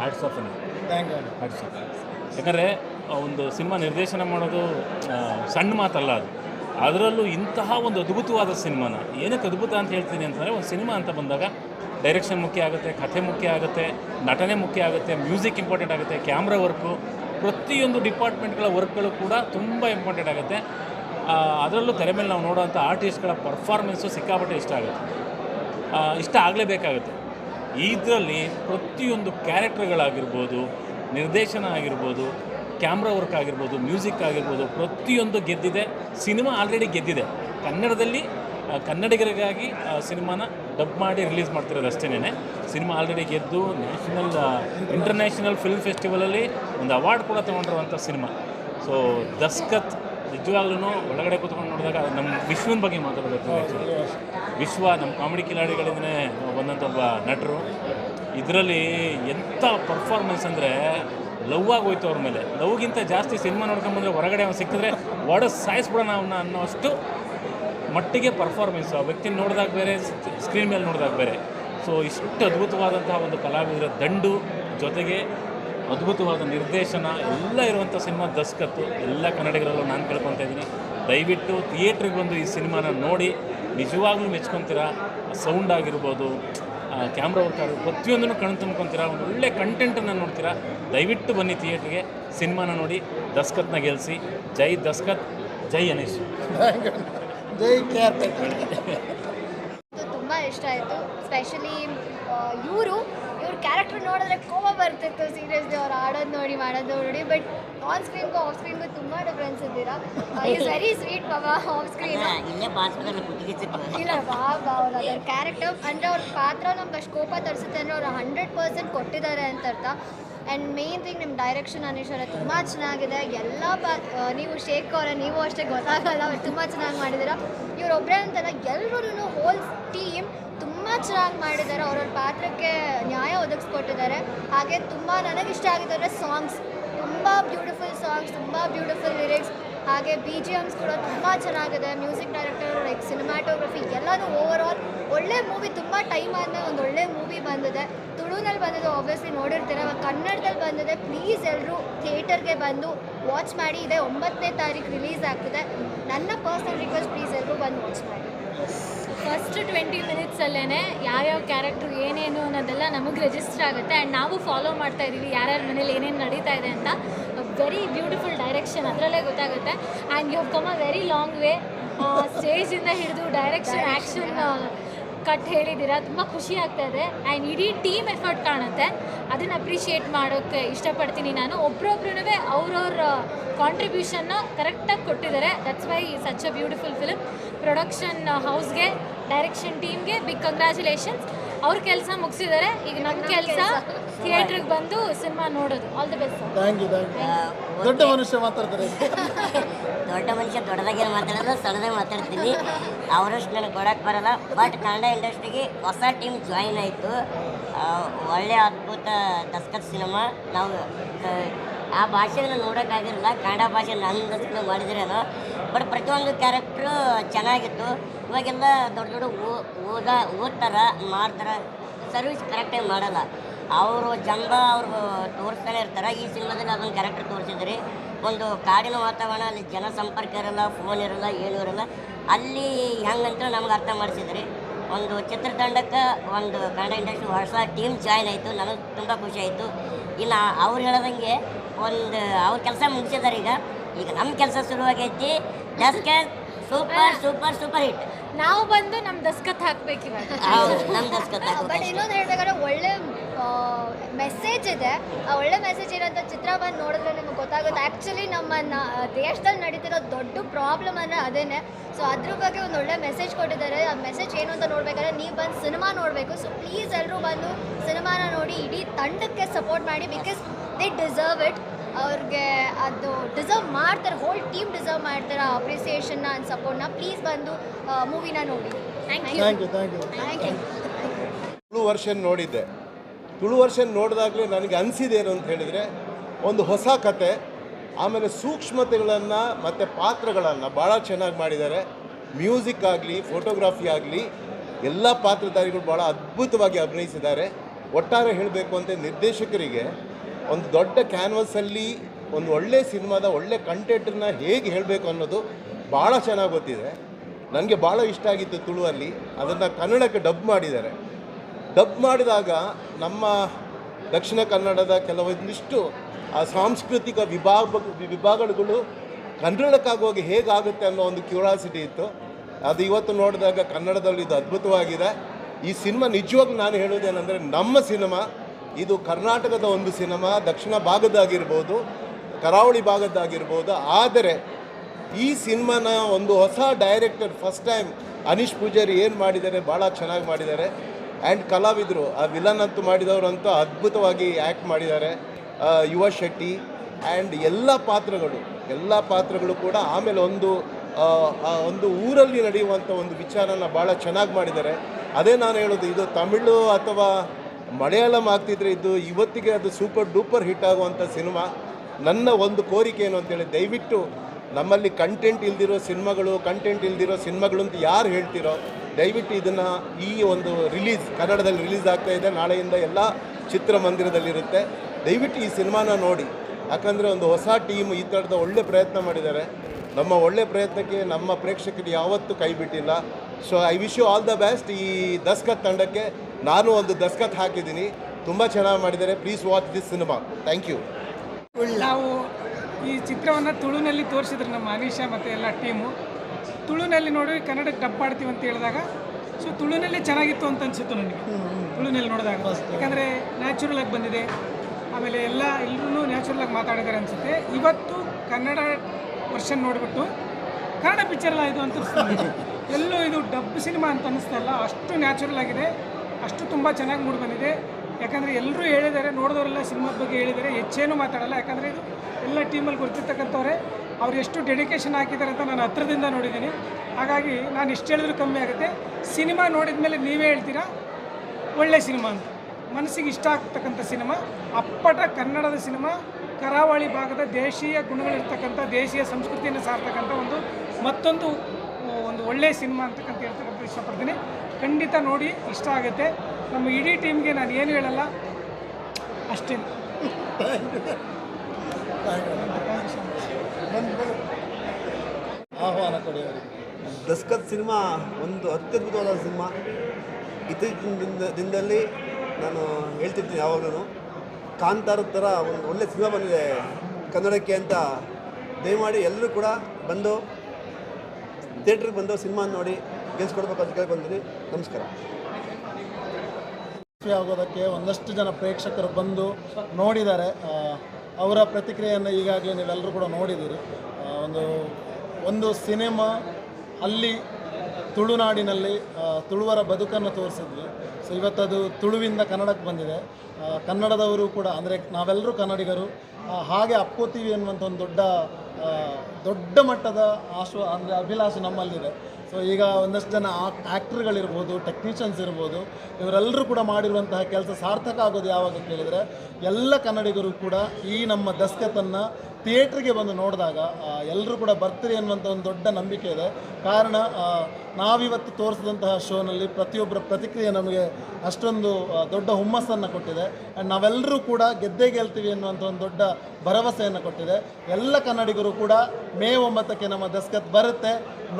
Hats off thank you hats off ಯಾಕಂದರೆ ಒಂದು ಸಿನಿಮಾ ನಿರ್ದೇಶನ ಮಾಡೋದು ಸಣ್ಣ ಮಾತಲ್ಲ ಅದು. ಅದರಲ್ಲೂ ಇಂತಹ ಒಂದು ಅದ್ಭುತವಾದ ಸಿನಿಮಾನ ಏನಕ್ಕೆ ಅದ್ಭುತ ಅಂತ ಹೇಳ್ತೀನಿ ಅಂತಂದರೆ ಒಂದು ಸಿನಿಮಾ ಅಂತ ಬಂದಾಗ ಡೈರೆಕ್ಷನ್ ಮುಖ್ಯ ಆಗುತ್ತೆ ಕಥೆ ಮುಖ್ಯ ಆಗುತ್ತೆ ನಟನೆ ಮುಖ್ಯ ಆಗುತ್ತೆ ಮ್ಯೂಸಿಕ್ ಇಂಪಾರ್ಟೆಂಟ್ ಆಗುತ್ತೆ ಕ್ಯಾಮ್ರಾ ವರ್ಕು ಪ್ರತಿಯೊಂದು ಡಿಪಾರ್ಟ್ಮೆಂಟ್ಗಳ ವರ್ಕ್ಗಳು ಕೂಡ ತುಂಬ ಇಂಪಾರ್ಟೆಂಟ್ ಆಗುತ್ತೆ. ಅದರಲ್ಲೂ ತೆರೆ ಮೇಲೆ ನಾವು ನೋಡೋವಂಥ ಆರ್ಟಿಸ್ಟ್ಗಳ ಪರ್ಫಾರ್ಮೆನ್ಸು ಸಿಕ್ಕಾಪಟ್ಟೆ ಇಷ್ಟ ಆಗುತ್ತೆ. ಇಷ್ಟ ಆಗಲೇಬೇಕಾಗುತ್ತೆ. ಇದರಲ್ಲಿ ಪ್ರತಿಯೊಂದು ಕ್ಯಾರೆಕ್ಟರ್ಗಳಾಗಿರ್ಬೋದು ನಿರ್ದೇಶನ ಆಗಿರ್ಬೋದು ಕ್ಯಾಮ್ರಾ ವರ್ಕ್ ಆಗಿರ್ಬೋದು ಮ್ಯೂಸಿಕ್ ಆಗಿರ್ಬೋದು, ಪ್ರತಿಯೊಂದು ಗೆದ್ದಿದೆ. ಸಿನಿಮಾ ಆಲ್ರೆಡಿ ಗೆದ್ದಿದೆ. ಕನ್ನಡದಲ್ಲಿ ಕನ್ನಡಿಗರಿಗಾಗಿ ಸಿನಿಮಾನ ಡಬ್ ಮಾಡಿ ರಿಲೀಸ್ ಮಾಡ್ತಿರೋದು ಅಷ್ಟೇನೆ ಸಿನಿಮಾ ಆಲ್ರೆಡಿ ಗೆದ್ದು ನ್ಯಾಷನಲ್ ಇಂಟರ್ನ್ಯಾಷನಲ್ ಫಿಲ್ಮ್ ಫೆಸ್ಟಿವಲಲ್ಲಿ ಒಂದು ಅವಾರ್ಡ್ ಕೂಡ ತೊಗೊಂಡಿರುವಂಥ ಸಿನಿಮಾ. ಸೊ ದಸ್ಕತ್ ನಿಜವಾಗ್ಲೂ ಒಳಗಡೆ ಕೂತ್ಕೊಂಡು ನೋಡಿದಾಗ ನಮ್ಮ ವಿಶ್ವನ ಬಗ್ಗೆ ಮಾತಾಡಬೇಕು ವಿಶ್ವ ನಮ್ಮ ಕಾಮಿಡಿ ಕಿಲಾಡಿಗಳಿಂದನೇ ಬಂದಂಥ ಒಬ್ಬ ನಟರು. ಇದರಲ್ಲಿ ಎಂಥ ಪರ್ಫಾರ್ಮೆನ್ಸ್ ಅಂದರೆ ಲವ್ ಆಗೋಯ್ತು ಅವ್ರ ಮೇಲೆ. ಲವ್ಗಿಂತ ಜಾಸ್ತಿ ಸಿನಿಮಾ ನೋಡ್ಕೊಂಬಂದ್ರೆ ಹೊರಗಡೆ ಅವ್ನು ಸಿಕ್ಕಿದ್ರೆ ಒಡ ಸಾಯಿಸ್ಬಿಡೋಣ ಅವನ್ನ ಅನ್ನೋ ಅಷ್ಟು ಮಟ್ಟಿಗೆ ಪರ್ಫಾರ್ಮೆನ್ಸ್ ಆ ವ್ಯಕ್ತಿ ನೋಡಿದಾಗ ಬೇರೆ ಸ್ಕ್ರೀನ್ ಮೇಲೆ ನೋಡಿದಾಗ ಬೇರೆ. ಸೊ ಇಷ್ಟು ಅದ್ಭುತವಾದಂತಹ ಒಂದು ಕಲಾವಿದರ ದಂಡು ಜೊತೆಗೆ ಅದ್ಭುತವಾದ ನಿರ್ದೇಶನ ಎಲ್ಲ ಇರುವಂಥ ಸಿನಿಮಾ ದಸ್ಕತ್ತು ಎಲ್ಲ ಕನ್ನಡಿಗರಲ್ಲೂ ನಾನು ಕೇಳ್ಕೊತಾ ಇದ್ದೀನಿ. ದಯವಿಟ್ಟು ಥಿಯೇಟ್ರಿಗೆ ಬಂದು ಈ ಸಿನಿಮಾನ ನೋಡಿ ನಿಜವಾಗ್ಲೂ ಮೆಚ್ಕೊತೀರಾ? ಸೌಂಡ್ ಆಗಿರ್ಬೋದು ಕ್ಯಾಮ್ರಾ ವರ್ಕ್ ಆಗಿರ್ಬೋದು ಪ್ರತಿಯೊಂದನ್ನು ಕಣ್ಣು ತುಂಬ್ಕೊತೀರಾ? ಒಂದು ಒಳ್ಳೆ ಕಂಟೆಂಟನ್ನು ನೋಡ್ತೀರಾ? ದಯವಿಟ್ಟು ಬನ್ನಿ ಥಿಯೇಟ್ರಿಗೆ ಸಿನಿಮಾನ ನೋಡಿ ದಸ್ಕತ್ನ ಗೆಲ್ಲಿಸಿ ಜೈ ದಸ್ಕತ್ ಜೈ ಅನೀಶ್ ಥ್ಯಾಂಕ್ ಯು ಜೈ <laughs> ತುಂಬ ಇಷ್ಟ ಆಯಿತು. ಸ್ಪೆಷಲಿ ಇವ್ರ ಕ್ಯಾರೆಕ್ಟರ್ ನೋಡಿದ್ರೆ ಕೋಪ ಬರ್ತಿತ್ತು ಸೀರಿಯಸ್ಲಿ ಅವ್ರು ಆಡೋದು ನೋಡಿ ಮಾಡೋದು ನೋಡಿ ಬಟ್ ಆನ್ ಸ್ಕ್ರೀನ್ಗೂ ಆಫ್ ಸ್ಕ್ರೀನ್ಗೂ ತುಂಬ ಡಿಫ್ರೆನ್ಸ್ ಇದ್ದೀರಾ? ಇಸ್ ವೆರಿ ಸ್ವೀಟ್ ಬಾಬಾ ಆಫ್ ಸ್ಕ್ರೀನ್ ಇಲ್ಲ ಬಾಬಾ ಅವ್ರು ಅದರ ಕ್ಯಾರೆಕ್ಟರ್ ಅಂದರೆ ಅವ್ರ ಪಾತ್ರ ನಮ್ಗೆ ಅಷ್ಟು ಕೋಪ ತರಿಸುತ್ತೆ ಅಂದರೆ ಅವ್ರು ಹಂಡ್ರೆಡ್ ಪರ್ಸೆಂಟ್ ಕೊಟ್ಟಿದ್ದಾರೆ ಅಂತ ಅರ್ಥ. ಆ್ಯಂಡ್ ಮೇನ್ ಥಿಂಗ್ ನಿಮ್ಮ ಡೈರೆಕ್ಷನ್ ಅನೀಶ್ ಅವರೇ ತುಂಬ ಚೆನ್ನಾಗಿದೆ. ಎಲ್ಲ ಪಾ ನೀವು ಶೇಖ್ ಅವರ ನೀವು ಅಷ್ಟೇ ಗೊತ್ತಾಗಲ್ಲ ಅವ್ರು ತುಂಬ ಚೆನ್ನಾಗಿ ಮಾಡಿದ್ದೀರಾ. ಇವರೊಬ್ಬರೇ ಅಂತಲ್ಲ ಎಲ್ಲರೂ ಹೋಲ್ ಟೀಮ್ ತುಂಬ ಚೆನ್ನಾಗಿ ಮಾಡಿದ್ದಾರೆ. ಅವ್ರವ್ರ ಪಾತ್ರಕ್ಕೆ ನ್ಯಾಯ ಒದಗಿಸ್ಕೊಟ್ಟಿದ್ದಾರೆ. ಹಾಗೆ ತುಂಬ ನನಗಿಷ್ಟ ಆಗಿದೆ ಅಂದರೆ ಸಾಂಗ್ಸ್. ತುಂಬ ಬ್ಯೂಟಿಫುಲ್ ಸಾಂಗ್ಸ್, ತುಂಬ ಬ್ಯೂಟಿಫುಲ್ ಲಿರಿಕ್ಸ್. ಹಾಗೆ ಬಿ ಜಿ ಎಮ್ಸ್ ಕೂಡ ತುಂಬ ಚೆನ್ನಾಗಿದೆ. ಮ್ಯೂಸಿಕ್ ಡೈರೆಕ್ಟರ್, ಲೈಕ್ ಸಿನಿಮಾಟೋಗ್ರಫಿ ಎಲ್ಲನೂ ಓವರ್ ಆಲ್ ಒಳ್ಳೆ ಮೂವಿ ತುಂಬ ಟೈಮ್ ಆದಮೇಲೆ ಒಂದು ಒಳ್ಳೆ ಮೂವಿ ಬಂದಿದೆ. ತುಳುನಲ್ಲಿ ಬಂದಿದೆ ಆಬ್ವಿಯಸ್ಲಿ ನೋಡಿರ್ತೀರ. ಕನ್ನಡದಲ್ಲಿ ಬಂದಿದೆ. ಪ್ಲೀಸ್ ಎಲ್ಲರೂ ಥಿಯೇಟರ್ಗೆ ಬಂದು ವಾಚ್ ಮಾಡಿ. ಇದೆ ಒಂಬತ್ತನೇ ತಾರೀಕು ರಿಲೀಸ್ ಆಗ್ತಿದೆ. ನನ್ನ ಪರ್ಸನಲ್ ರಿಕ್ವೆಸ್ಟ್ ಪ್ಲೀಸ್ ಎಲ್ಲರೂ ಬಂದು ವಾಚ್ ಮಾಡಿ. ಫಸ್ಟ್ ಟ್ವೆಂಟಿ ಮಿನಿಟ್ಸಲ್ಲೇ ಯಾವ್ಯಾವ ಕ್ಯಾರೆಕ್ಟ್ರು ಏನೇನು ಅನ್ನೋದೆಲ್ಲ ನಮಗೆ ರಿಜಿಸ್ಟರ್ ಆಗುತ್ತೆ. ಆ್ಯಂಡ್ ನಾವು ಫಾಲೋ ಮಾಡ್ತಾ ಇದ್ದೀವಿ ಯಾರ್ಯಾರ ಮನೇಲಿ ಏನೇನು ನಡೀತಾ ಇದೆ ಅಂತ. ವೆರಿ ಬ್ಯೂಟಿಫುಲ್ ಡೈರೆಕ್ಷನ್ ಅದರಲ್ಲೇ ಗೊತ್ತಾಗುತ್ತೆ. And you have come a very long way ಸ್ಟೇಜಿಂದ ಹಿಡಿದು ಡೈರೆಕ್ಷನ್ ಆ್ಯಕ್ಷನ್ ಕಟ್ ಹೇಳಿದ್ದೀರಾ. ತುಂಬ ಖುಷಿ ಆಗ್ತಾ ಇದೆ. ಆ್ಯಂಡ್ ಇಡೀ ಟೀಮ್ ಎಫರ್ಟ್ ಕಾಣುತ್ತೆ. ಅದನ್ನು ಅಪ್ರಿಷಿಯೇಟ್ ಮಾಡೋಕ್ಕೆ ಇಷ್ಟಪಡ್ತೀನಿ ನಾನು. ಒಬ್ರೊಬ್ರು ಅವ್ರವ್ರ ಕಾಂಟ್ರಿಬ್ಯೂಷನ್ನ ಕರೆಕ್ಟಾಗಿ ಕೊಟ್ಟಿದ್ದಾರೆ. That's why such a beautiful film production ಹೌಸ್ಗೆ direction ಟೀಮ್ಗೆ ಬಿಗ್ ಕಂಗ್ರ್ಯಾಚುಲೇಷನ್ಸ್ ಅವ್ರ ಕೆಲಸ ಮುಗಿಸಿದ್ದಾರೆ ಈಗ ನಮ್ಮ ಕೆಲಸ ಥಿಯೇಟ್ರಿಗೆ ಬಂದು ಸಿನಿಮಾ ನೋಡೋದು. All the best thank you thank you ದೊಡ್ಡ ಮನುಷ್ಯ ಮಾತಾಡ್ತಾರೆ. <laughs> ದೊಡ್ಡ ಮನುಷ್ಯ ದೊಡ್ಡದಾಗಿ ಮಾತಾಡೋದು ಸಣ್ಣದಾಗಿ ಮಾತಾಡ್ತೀನಿ. ಅವರಷ್ಟು ನನಗೆ ಕೊಡಕ್ಕೆ ಬರಲ್ಲ. ಬಟ್ ಕನ್ನಡ ಇಂಡಸ್ಟ್ರಿಗೆ ಹೊಸ ಟೀಮ್ ಜಾಯಿನ್ ಆಯಿತು. ಒಳ್ಳೆ ಅದ್ಭುತ ದಸ್ಕತ್ ಸಿನಿಮಾ ನಾವು ಆ, ಭಾಷೆಯನ್ನು ಭಾಷೆನ ನೋಡೋಕ್ಕಾಗಿರಲ್ಲ ಕನ್ನಡ ಭಾಷೆ ನನ್ನ ಮಾಡಿದ್ರೇನೋ. ಬಟ್ ಪ್ರತಿಯೊಂದು ಕ್ಯಾರೆಕ್ಟ್ರು ಚೆನ್ನಾಗಿತ್ತು. ಇವಾಗೆಲ್ಲ ದೊಡ್ಡ ದೊಡ್ಡ ಓದ, ಓದ್ತಾರ, ಮಾಡ್ತಾರೆ ಸರ್ವಿಸ್ ಕರೆಕ್ಟಾಗಿ ಮಾಡಲ್ಲ. ಅವರು ಜಂಬ ಅವರು ತೋರಿಸ್ತಾನೆ ಇರ್ತಾರೆ. ಈ ಸಿನಿಮಾದಲ್ಲಿ ಅದನ್ನು ಕ್ಯಾರೆಕ್ಟರ್ ತೋರಿಸಿದ್ರಿ. ಒಂದು ಕಾಡಿನ ವಾತಾವರಣ, ಅಲ್ಲಿ ಜನ ಸಂಪರ್ಕ ಇರಲ್ಲ ಫೋನ್ ಇರಲ್ಲ, ಏನೂ ಇರಲ್ಲ. ಅಲ್ಲಿ ಹೆಂಗಂತ ನಮ್ಗೆ ಅರ್ಥ ಮಾಡಿಸಿದ್ರಿ. ಒಂದು ಚಿತ್ರತಂಡಕ್ಕೆ ಒಂದು ಕನ್ನಡ ಇಂಡಸ್ಟ್ರಿ ಹೊಸ ಟೀಮ್ ಜಾಯ್ನ್ ಆಯಿತು. ನನಗೆ ತುಂಬ ಖುಷಿ ಆಯಿತು. ಇನ್ನು ಅವ್ರು ಹೇಳ್ದಂಗೆ ಒಂದು ಅವ್ರ ಕೆಲಸ ಮುಗಿಸಿದಾರೆ ಈಗ ಈಗ ನಮ್ಮ ಕೆಲಸ ಶುರುವಾಗೈತಿ. Daskath super super super hit ನಾವು ಬಂದು ನಮ್ಮ ದಸ್ಕತ್ ಹಾಕ್ಬೇಕು ಇವಾಗ. ಹೌದು ನಮ್ಮ ದಸ್ಕತ್ ಬಟ್ ಇನ್ನೊಂದು ಹೇಳ್ಬೇಕಾದ್ರೆ ಒಳ್ಳೆ ಮೆಸೇಜ್ ಇದೆ. ಆ ಒಳ್ಳೆ ಮೆಸೇಜ್ ಇರೋಂಥ ಚಿತ್ರ ಬಂದು ನೋಡಿದ್ರೆ ನಿಮ್ಗೆ ಗೊತ್ತಾಗುತ್ತೆ. ಆ್ಯಕ್ಚುಲಿ ನಮ್ಮ ದೇಶದಲ್ಲಿ ನಡೀತಿರೋ ದೊಡ್ಡ ಪ್ರಾಬ್ಲಮ್ ಅಂದರೆ ಅದೇನೆ. ಸೊ ಅದ್ರ ಬಗ್ಗೆ ಒಂದು ಒಳ್ಳೆ ಮೆಸೇಜ್ ಕೊಟ್ಟಿದ್ದಾರೆ. ಆ ಮೆಸೇಜ್ ಏನು ಅಂತ ನೋಡ್ಬೇಕಾದ್ರೆ ನೀವು ಬಂದು ಸಿನಿಮಾ ನೋಡಬೇಕು. ಸೊ ಪ್ಲೀಸ್ ಎಲ್ಲರೂ ಬಂದು ಸಿನಿಮಾನ ನೋಡಿ ಇಡೀ ತಂಡಕ್ಕೆ ಸಪೋರ್ಟ್ ಮಾಡಿ ಬಿಕಾಸ್ ದೇ ಡಿಸರ್ವ್ ಇಟ್ ಅವ್ರಿಗೆ ಅದು ಡಿಸರ್ವ್ ಮಾಡ್ತಾರೆ ಹೋಲ್ ಟೀಮ್ ಡಿಸರ್ವ್ ಮಾಡ್ತಾರೆ ಆ ಅಪ್ರಿಸಿಯೇಷನ್ನ ಆ್ಯಂಡ್ ಸಪೋರ್ಟ್ನ ಪ್ಲೀಸ್ ಬಂದು ಮೂವಿನ ನೋಡಿ. Thank you thank you thank you thank you Tulu version ನೋಡಿದ್ದೆ. ತುಳು ವರ್ಷನ್ ನೋಡಿದಾಗಲೇ ನನಗೆ ಅನಿಸಿದೇನು ಅಂತ ಹೇಳಿದರೆ ಒಂದು ಹೊಸ ಕತೆ ಆಮೇಲೆ ಸೂಕ್ಷ್ಮತೆಗಳನ್ನು ಮತ್ತು ಪಾತ್ರಗಳನ್ನು ಭಾಳ ಚೆನ್ನಾಗಿ ಮಾಡಿದ್ದಾರೆ. ಮ್ಯೂಸಿಕ್ ಆಗಲಿ ಫೋಟೋಗ್ರಫಿ ಆಗಲಿ ಎಲ್ಲ ಪಾತ್ರಧಾರಿಗಳು ಭಾಳ ಅದ್ಭುತವಾಗಿ ಅಭಿನಯಿಸಿದ್ದಾರೆ. ಒಟ್ಟಾರೆ ಹೇಳಬೇಕು ಅಂತ ನಿರ್ದೇಶಕರಿಗೆ ಒಂದು ದೊಡ್ಡ ಕ್ಯಾನ್ವಸಲ್ಲಿ ಒಂದು ಒಳ್ಳೆ ಸಿನಿಮಾದ ಒಳ್ಳೆ ಕಂಟೆಂಟನ್ನು ಹೇಗೆ ಹೇಳಬೇಕು ಅನ್ನೋದು ಭಾಳ ಚೆನ್ನಾಗಿ ಗೊತ್ತಿದೆ. ನನಗೆ ಭಾಳ ಇಷ್ಟ ಆಗಿತ್ತು ತುಳುವಲ್ಲಿ. ಅದನ್ನು ಕನ್ನಡಕ್ಕೆ ಡಬ್ ಮಾಡಿದ್ದಾರೆ. ಡಬ್ ಮಾಡಿದಾಗ ನಮ್ಮ ದಕ್ಷಿಣ ಕನ್ನಡದ ಕೆಲವೊಂದಿಷ್ಟು, ಆ ಸಾಂಸ್ಕೃತಿಕ ವಿಭಾಗ, ವಿಭಾಗಗಳು ಕನ್ನಡಕ್ಕಾಗುವಾಗ ಹೇಗಾಗುತ್ತೆ ಅನ್ನೋ ಒಂದು ಕ್ಯೂರಾಸಿಟಿ ಇತ್ತು. ಅದು ಇವತ್ತು ನೋಡಿದಾಗ ಕನ್ನಡದಲ್ಲಿ ಇದು ಅದ್ಭುತವಾಗಿದೆ. ಈ ಸಿನಿಮಾ ನಿಜವಾಗ್ಲೂ ನಾನು ಹೇಳೋದೇನೆಂದರೆ, ನಮ್ಮ ಸಿನಿಮಾ ಇದು ಕರ್ನಾಟಕದ ಒಂದು ಸಿನಿಮಾ, ದಕ್ಷಿಣ ಭಾಗದ್ದಾಗಿರ್ಬೋದು, ಕರಾವಳಿ ಭಾಗದ್ದಾಗಿರ್ಬೋದು. ಆದರೆ ಈ ಸಿನಿಮಾನ ಒಂದು ಹೊಸ director first time Anish Pujari ಏನು ಮಾಡಿದ್ದಾರೆ, ಭಾಳ ಚೆನ್ನಾಗಿ ಮಾಡಿದ್ದಾರೆ. ಆ್ಯಂಡ್ ಕಲಾವಿದರು, ಆ ವಿಲನ್ ಅಂತೂ ಮಾಡಿದವರಂತೂ ಅದ್ಭುತವಾಗಿ ಆ್ಯಕ್ಟ್ ಮಾಡಿದ್ದಾರೆ. ಯುವ ಶೆಟ್ಟಿ ಆ್ಯಂಡ್ ಎಲ್ಲ ಪಾತ್ರಗಳು ಎಲ್ಲ ಪಾತ್ರಗಳು ಕೂಡ ಆಮೇಲೆ ಒಂದು ಒಂದು ಊರಲ್ಲಿ ನಡೆಯುವಂಥ ಒಂದು ವಿಚಾರನ ಭಾಳ ಚೆನ್ನಾಗಿ ಮಾಡಿದ್ದಾರೆ. ಅದೇ ನಾನು ಹೇಳೋದು, ಇದು ತಮಿಳು ಅಥವಾ ಮಲಯಾಳಂ ಆಗ್ತಿದ್ರೆ ಇದು ಇವತ್ತಿಗೆ ಅದು ಸೂಪರ್ ಡೂಪರ್ ಹಿಟ್ ಆಗುವಂಥ ಸಿನಿಮಾ. ನನ್ನ ಒಂದು ಕೋರಿಕೆ ಏನು ಅಂತೇಳಿ ದಯವಿಟ್ಟು ನಮ್ಮಲ್ಲಿ ಕಂಟೆಂಟ್ ಇಲ್ದಿರೋ ಸಿನಿಮಾಗಳು ಕಂಟೆಂಟ್ ಇಲ್ದಿರೋ ಸಿನಿಮಾಗಳು ಅಂತ ಯಾರು ಹೇಳ್ತಿರೋ, ದಯವಿಟ್ಟು ಇದನ್ನು ಈ ಒಂದು ರಿಲೀಸ್ ಕನ್ನಡದಲ್ಲಿ ರಿಲೀಸ್ ಆಗ್ತಾ ಇದೆ. ನಾಳೆಯಿಂದ ಎಲ್ಲ ಚಿತ್ರಮಂದಿರದಲ್ಲಿರುತ್ತೆ. ದಯವಿಟ್ಟು ಈ ಸಿನಿಮಾನ ನೋಡಿ. ಯಾಕಂದರೆ ಒಂದು ಹೊಸ ಟೀಮ್ ಈ ಥರದ ಒಳ್ಳೆ ಪ್ರಯತ್ನ ಮಾಡಿದ್ದಾರೆ. ನಮ್ಮ ಒಳ್ಳೆ ಪ್ರಯತ್ನಕ್ಕೆ ನಮ್ಮ ಪ್ರೇಕ್ಷಕರು ಯಾವತ್ತೂ ಕೈ ಬಿಟ್ಟಿಲ್ಲ. So I wish you all the best ಈ ದಸ್ಕತ್ ತಂಡಕ್ಕೆ. ನಾನು ಒಂದು ದಸ್ಕತ್ ಹಾಕಿದ್ದೀನಿ. ತುಂಬ ಚೆನ್ನಾಗಿ ಮಾಡಿದ್ದಾರೆ. Please watch this cinema thank you ನಾವು ಈ ಚಿತ್ರವನ್ನು ತುಳುನಲ್ಲಿ ತೋರಿಸಿದ್ರು ನಮ್ಮ ಅನೀಶಾ ಮತ್ತು ಎಲ್ಲ ಟೀಮು ತುಳುನಲ್ಲಿ ನೋಡಿ ಕನ್ನಡಕ್ಕೆ ಡಬ್ ಮಾಡ್ತೀವಿ ಅಂತ ಹೇಳಿದಾಗ ಸೊ ತುಳುನಲ್ಲಿ ಚೆನ್ನಾಗಿತ್ತು ಅಂತ ಅನಿಸಿತ್ತು ನನಗೆ. ತುಳುನಲ್ಲಿ ನೋಡಿದಾಗ. ಯಾಕಂದರೆ ನ್ಯಾಚುರಲ್ ಆಗಿ ಬಂದಿದೆ. ಆಮೇಲೆ ಎಲ್ಲ ಎಲ್ಲರೂ ನ್ಯಾಚುರಲ್ ಆಗಿ ಮಾತಾಡಿದ್ದಾರೆ ಅನಿಸುತ್ತೆ. ಇವತ್ತು ಕನ್ನಡ ವರ್ಷನ್ ನೋಡಿಬಿಟ್ಟು ಕನ್ನಡ ಪಿಕ್ಚರ್ ಇದು ಅಂತ. ಎಲ್ಲೂ ಇದು ಡಬ್ ಸಿನಿಮಾ ಅಂತ ಅನ್ನಿಸ್ತಾ ಅಷ್ಟು ನ್ಯಾಚುರಲ್ ಆಗಿದೆ. ಅಷ್ಟು ತುಂಬ ಚೆನ್ನಾಗಿ ಮೂಡಿ ಬಂದಿದೆ. ಯಾಕಂದರೆ ಎಲ್ಲರೂ ಹೇಳಿದ್ದಾರೆ ನೋಡಿದವರೆಲ್ಲ ಸಿನಿಮಾದ ಬಗ್ಗೆ ಹೇಳಿದ್ದಾರೆ ಹೆಚ್ಚೇನು ಮಾತಾಡಲ್ಲ. ಯಾಕಂದರೆ ಇದು ಎಲ್ಲ ಟೀಮಲ್ಲಿ ಗೊತ್ತಿರ್ತಕ್ಕಂಥವ್ರೆ ಅವ್ರು ಎಷ್ಟು ಡೆಡಿಕೇಶನ್ ಹಾಕಿದ್ದಾರೆ ಅಂತ ನಾನು ಹತ್ರದಿಂದ ನೋಡಿದ್ದೀನಿ. ಹಾಗಾಗಿ ನಾನು ಇಷ್ಟು ಹೇಳಿದ್ರು ಕಮ್ಮಿ ಆಗುತ್ತೆ. ಸಿನಿಮಾ ನೋಡಿದ ಮೇಲೆ ನೀವೇ ಹೇಳ್ತೀರಾ? ಒಳ್ಳೆ ಸಿನಿಮಾ ಅಂತ. ಮನಸ್ಸಿಗೆ ಇಷ್ಟ ಆಗ್ತಕ್ಕಂಥ ಸಿನಿಮಾ. ಅಪ್ಪಟ ಕನ್ನಡದ ಸಿನಿಮಾ. ಕರಾವಳಿ ಭಾಗದ ದೇಶೀಯ ಗುಣಗಳಿರ್ತಕ್ಕಂಥ, ದೇಶೀಯ ಸಂಸ್ಕೃತಿಯನ್ನು ಸಾರ್ತಕ್ಕಂಥ ಒಂದು ಮತ್ತೊಂದು, ಒಂದು ಒಳ್ಳೆಯ ಸಿನಿಮಾ ಅಂತಕ್ಕಂಥ ಹೇಳ್ತಕ್ಕಂಥ ಇಷ್ಟಪಡ್ತೀನಿ. ಖಂಡಿತ ನೋಡಿ ಇಷ್ಟ ಆಗುತ್ತೆ. ನಮ್ಮ ಇಡೀ ಟೀಮ್ಗೆ ನಾನು ಏನು ಹೇಳಲ್ಲ. ಅಷ್ಟೇ. ಆಹ್ವಾನ ಕೊಡಿ ದಸ್ಕತ್ ಸಿನಿಮಾ, ಒಂದು ಅತ್ಯದ್ಭುತವಾದ ಸಿನಿಮಾ. ಇತ್ತೀಚಿನ ದಿನದ ದಿನದಲ್ಲಿ ನಾನು ಹೇಳ್ತಿರ್ತೀನಿ ಯಾವಾಗಲೂ ಕಾಂತಾರದ ಥರ ಒಂದು ಒಳ್ಳೆ ಸಿನಿಮಾ ಬಂದಿದೆ ಕನ್ನಡಕ್ಕೆ ಅಂತ. ದಯಮಾಡಿ ಎಲ್ಲರೂ ಕೂಡ ಬಂದು, ಥಿಯೇಟ್ರಿಗೆ ಬಂದು ಸಿನಿಮಾ ನೋಡಿ. ಗೆಲ್ಸ್ಕೊಡ್ಬೇಕು ಅಂತ ಬಂದಿರಿ ನಮಸ್ಕಾರ. ಆಗೋದಕ್ಕೆ ಒಂದಷ್ಟು ಜನ ಪ್ರೇಕ್ಷಕರು ಬಂದು ನೋಡಿದ್ದಾರೆ. ಅವರ ಪ್ರತಿಕ್ರಿಯೆಯನ್ನು ಈಗಾಗಲೇ ನೀವೆಲ್ಲರೂ ಕೂಡ ನೋಡಿದ್ದೀರಿ. ಒಂದು ಒಂದು ಸಿನಿಮಾ ಅಲ್ಲಿ ತುಳುನಾಡಿನಲ್ಲಿ ತುಳುವರ ಬದುಕನ್ನು ತೋರಿಸಿದ್ವಿ. ಸೊ ಇವತ್ತದು ತುಳುವಿಂದ ಕನ್ನಡಕ್ಕೆ ಬಂದಿದೆ. ಕನ್ನಡದವರು ಕೂಡ, ಅಂದರೆ ನಾವೆಲ್ಲರೂ ಕನ್ನಡಿಗರು ಹಾಗೆ ಅಪ್ಕೋತೀವಿ ಅನ್ನುವಂಥ ಒಂದು ದೊಡ್ಡ ದೊಡ್ಡ ಮಟ್ಟದ ಆಶ್ವ ಅಂದರೆ ಅಭಿಲಾಷೆ ನಮ್ಮಲ್ಲಿದೆ. ಸೊ ಈಗ ಒಂದಷ್ಟು ಜನ ಆ್ಯಕ್ಟ್ರ್ಗಳಿರ್ಬೋದು ಟೆಕ್ನಿಷಿಯನ್ಸ್ ಇರ್ಬೋದು, ಇವರೆಲ್ಲರೂ ಕೂಡ ಮಾಡಿರುವಂತಹ ಕೆಲಸ ಸಾರ್ಥಕ ಆಗೋದು ಯಾವಾಗ ಕೇಳಿದರೆ ಎಲ್ಲ ಕನ್ನಡಿಗರು ಕೂಡ ಈ ನಮ್ಮ ದಸ್ಕತನ್ನು ಥಿಯೇಟ್ರಿಗೆ ಬಂದು ನೋಡಿದಾಗ ಎಲ್ಲರೂ ಕೂಡ ಬರ್ತೀರಿ ಅನ್ನುವಂಥ ಒಂದು ದೊಡ್ಡ ನಂಬಿಕೆ ಇದೆ. ಕಾರಣ ನಾವಿವತ್ತು ತೋರಿಸಿದಂತಹ ಶೋನಲ್ಲಿ ಪ್ರತಿಯೊಬ್ಬರ ಪ್ರತಿಕ್ರಿಯೆ ನಮಗೆ ಅಷ್ಟೊಂದು ದೊಡ್ಡ ಹುಮ್ಮಸ್ಸನ್ನು ಕೊಟ್ಟಿದೆ. ಆ್ಯಂಡ್ ನಾವೆಲ್ಲರೂ ಕೂಡ ಗೆದ್ದೇ ಗೆಲ್ತೀವಿ ಅನ್ನುವಂಥ ಒಂದು ದೊಡ್ಡ ಭರವಸೆಯನ್ನು ಕೊಟ್ಟಿದೆ. ಎಲ್ಲ ಕನ್ನಡಿಗರು ಕೂಡ ಮೇ ಒಂಬತ್ತಕ್ಕೆ ನಮ್ಮ ದಸ್ಕತ್ ಬರುತ್ತೆ.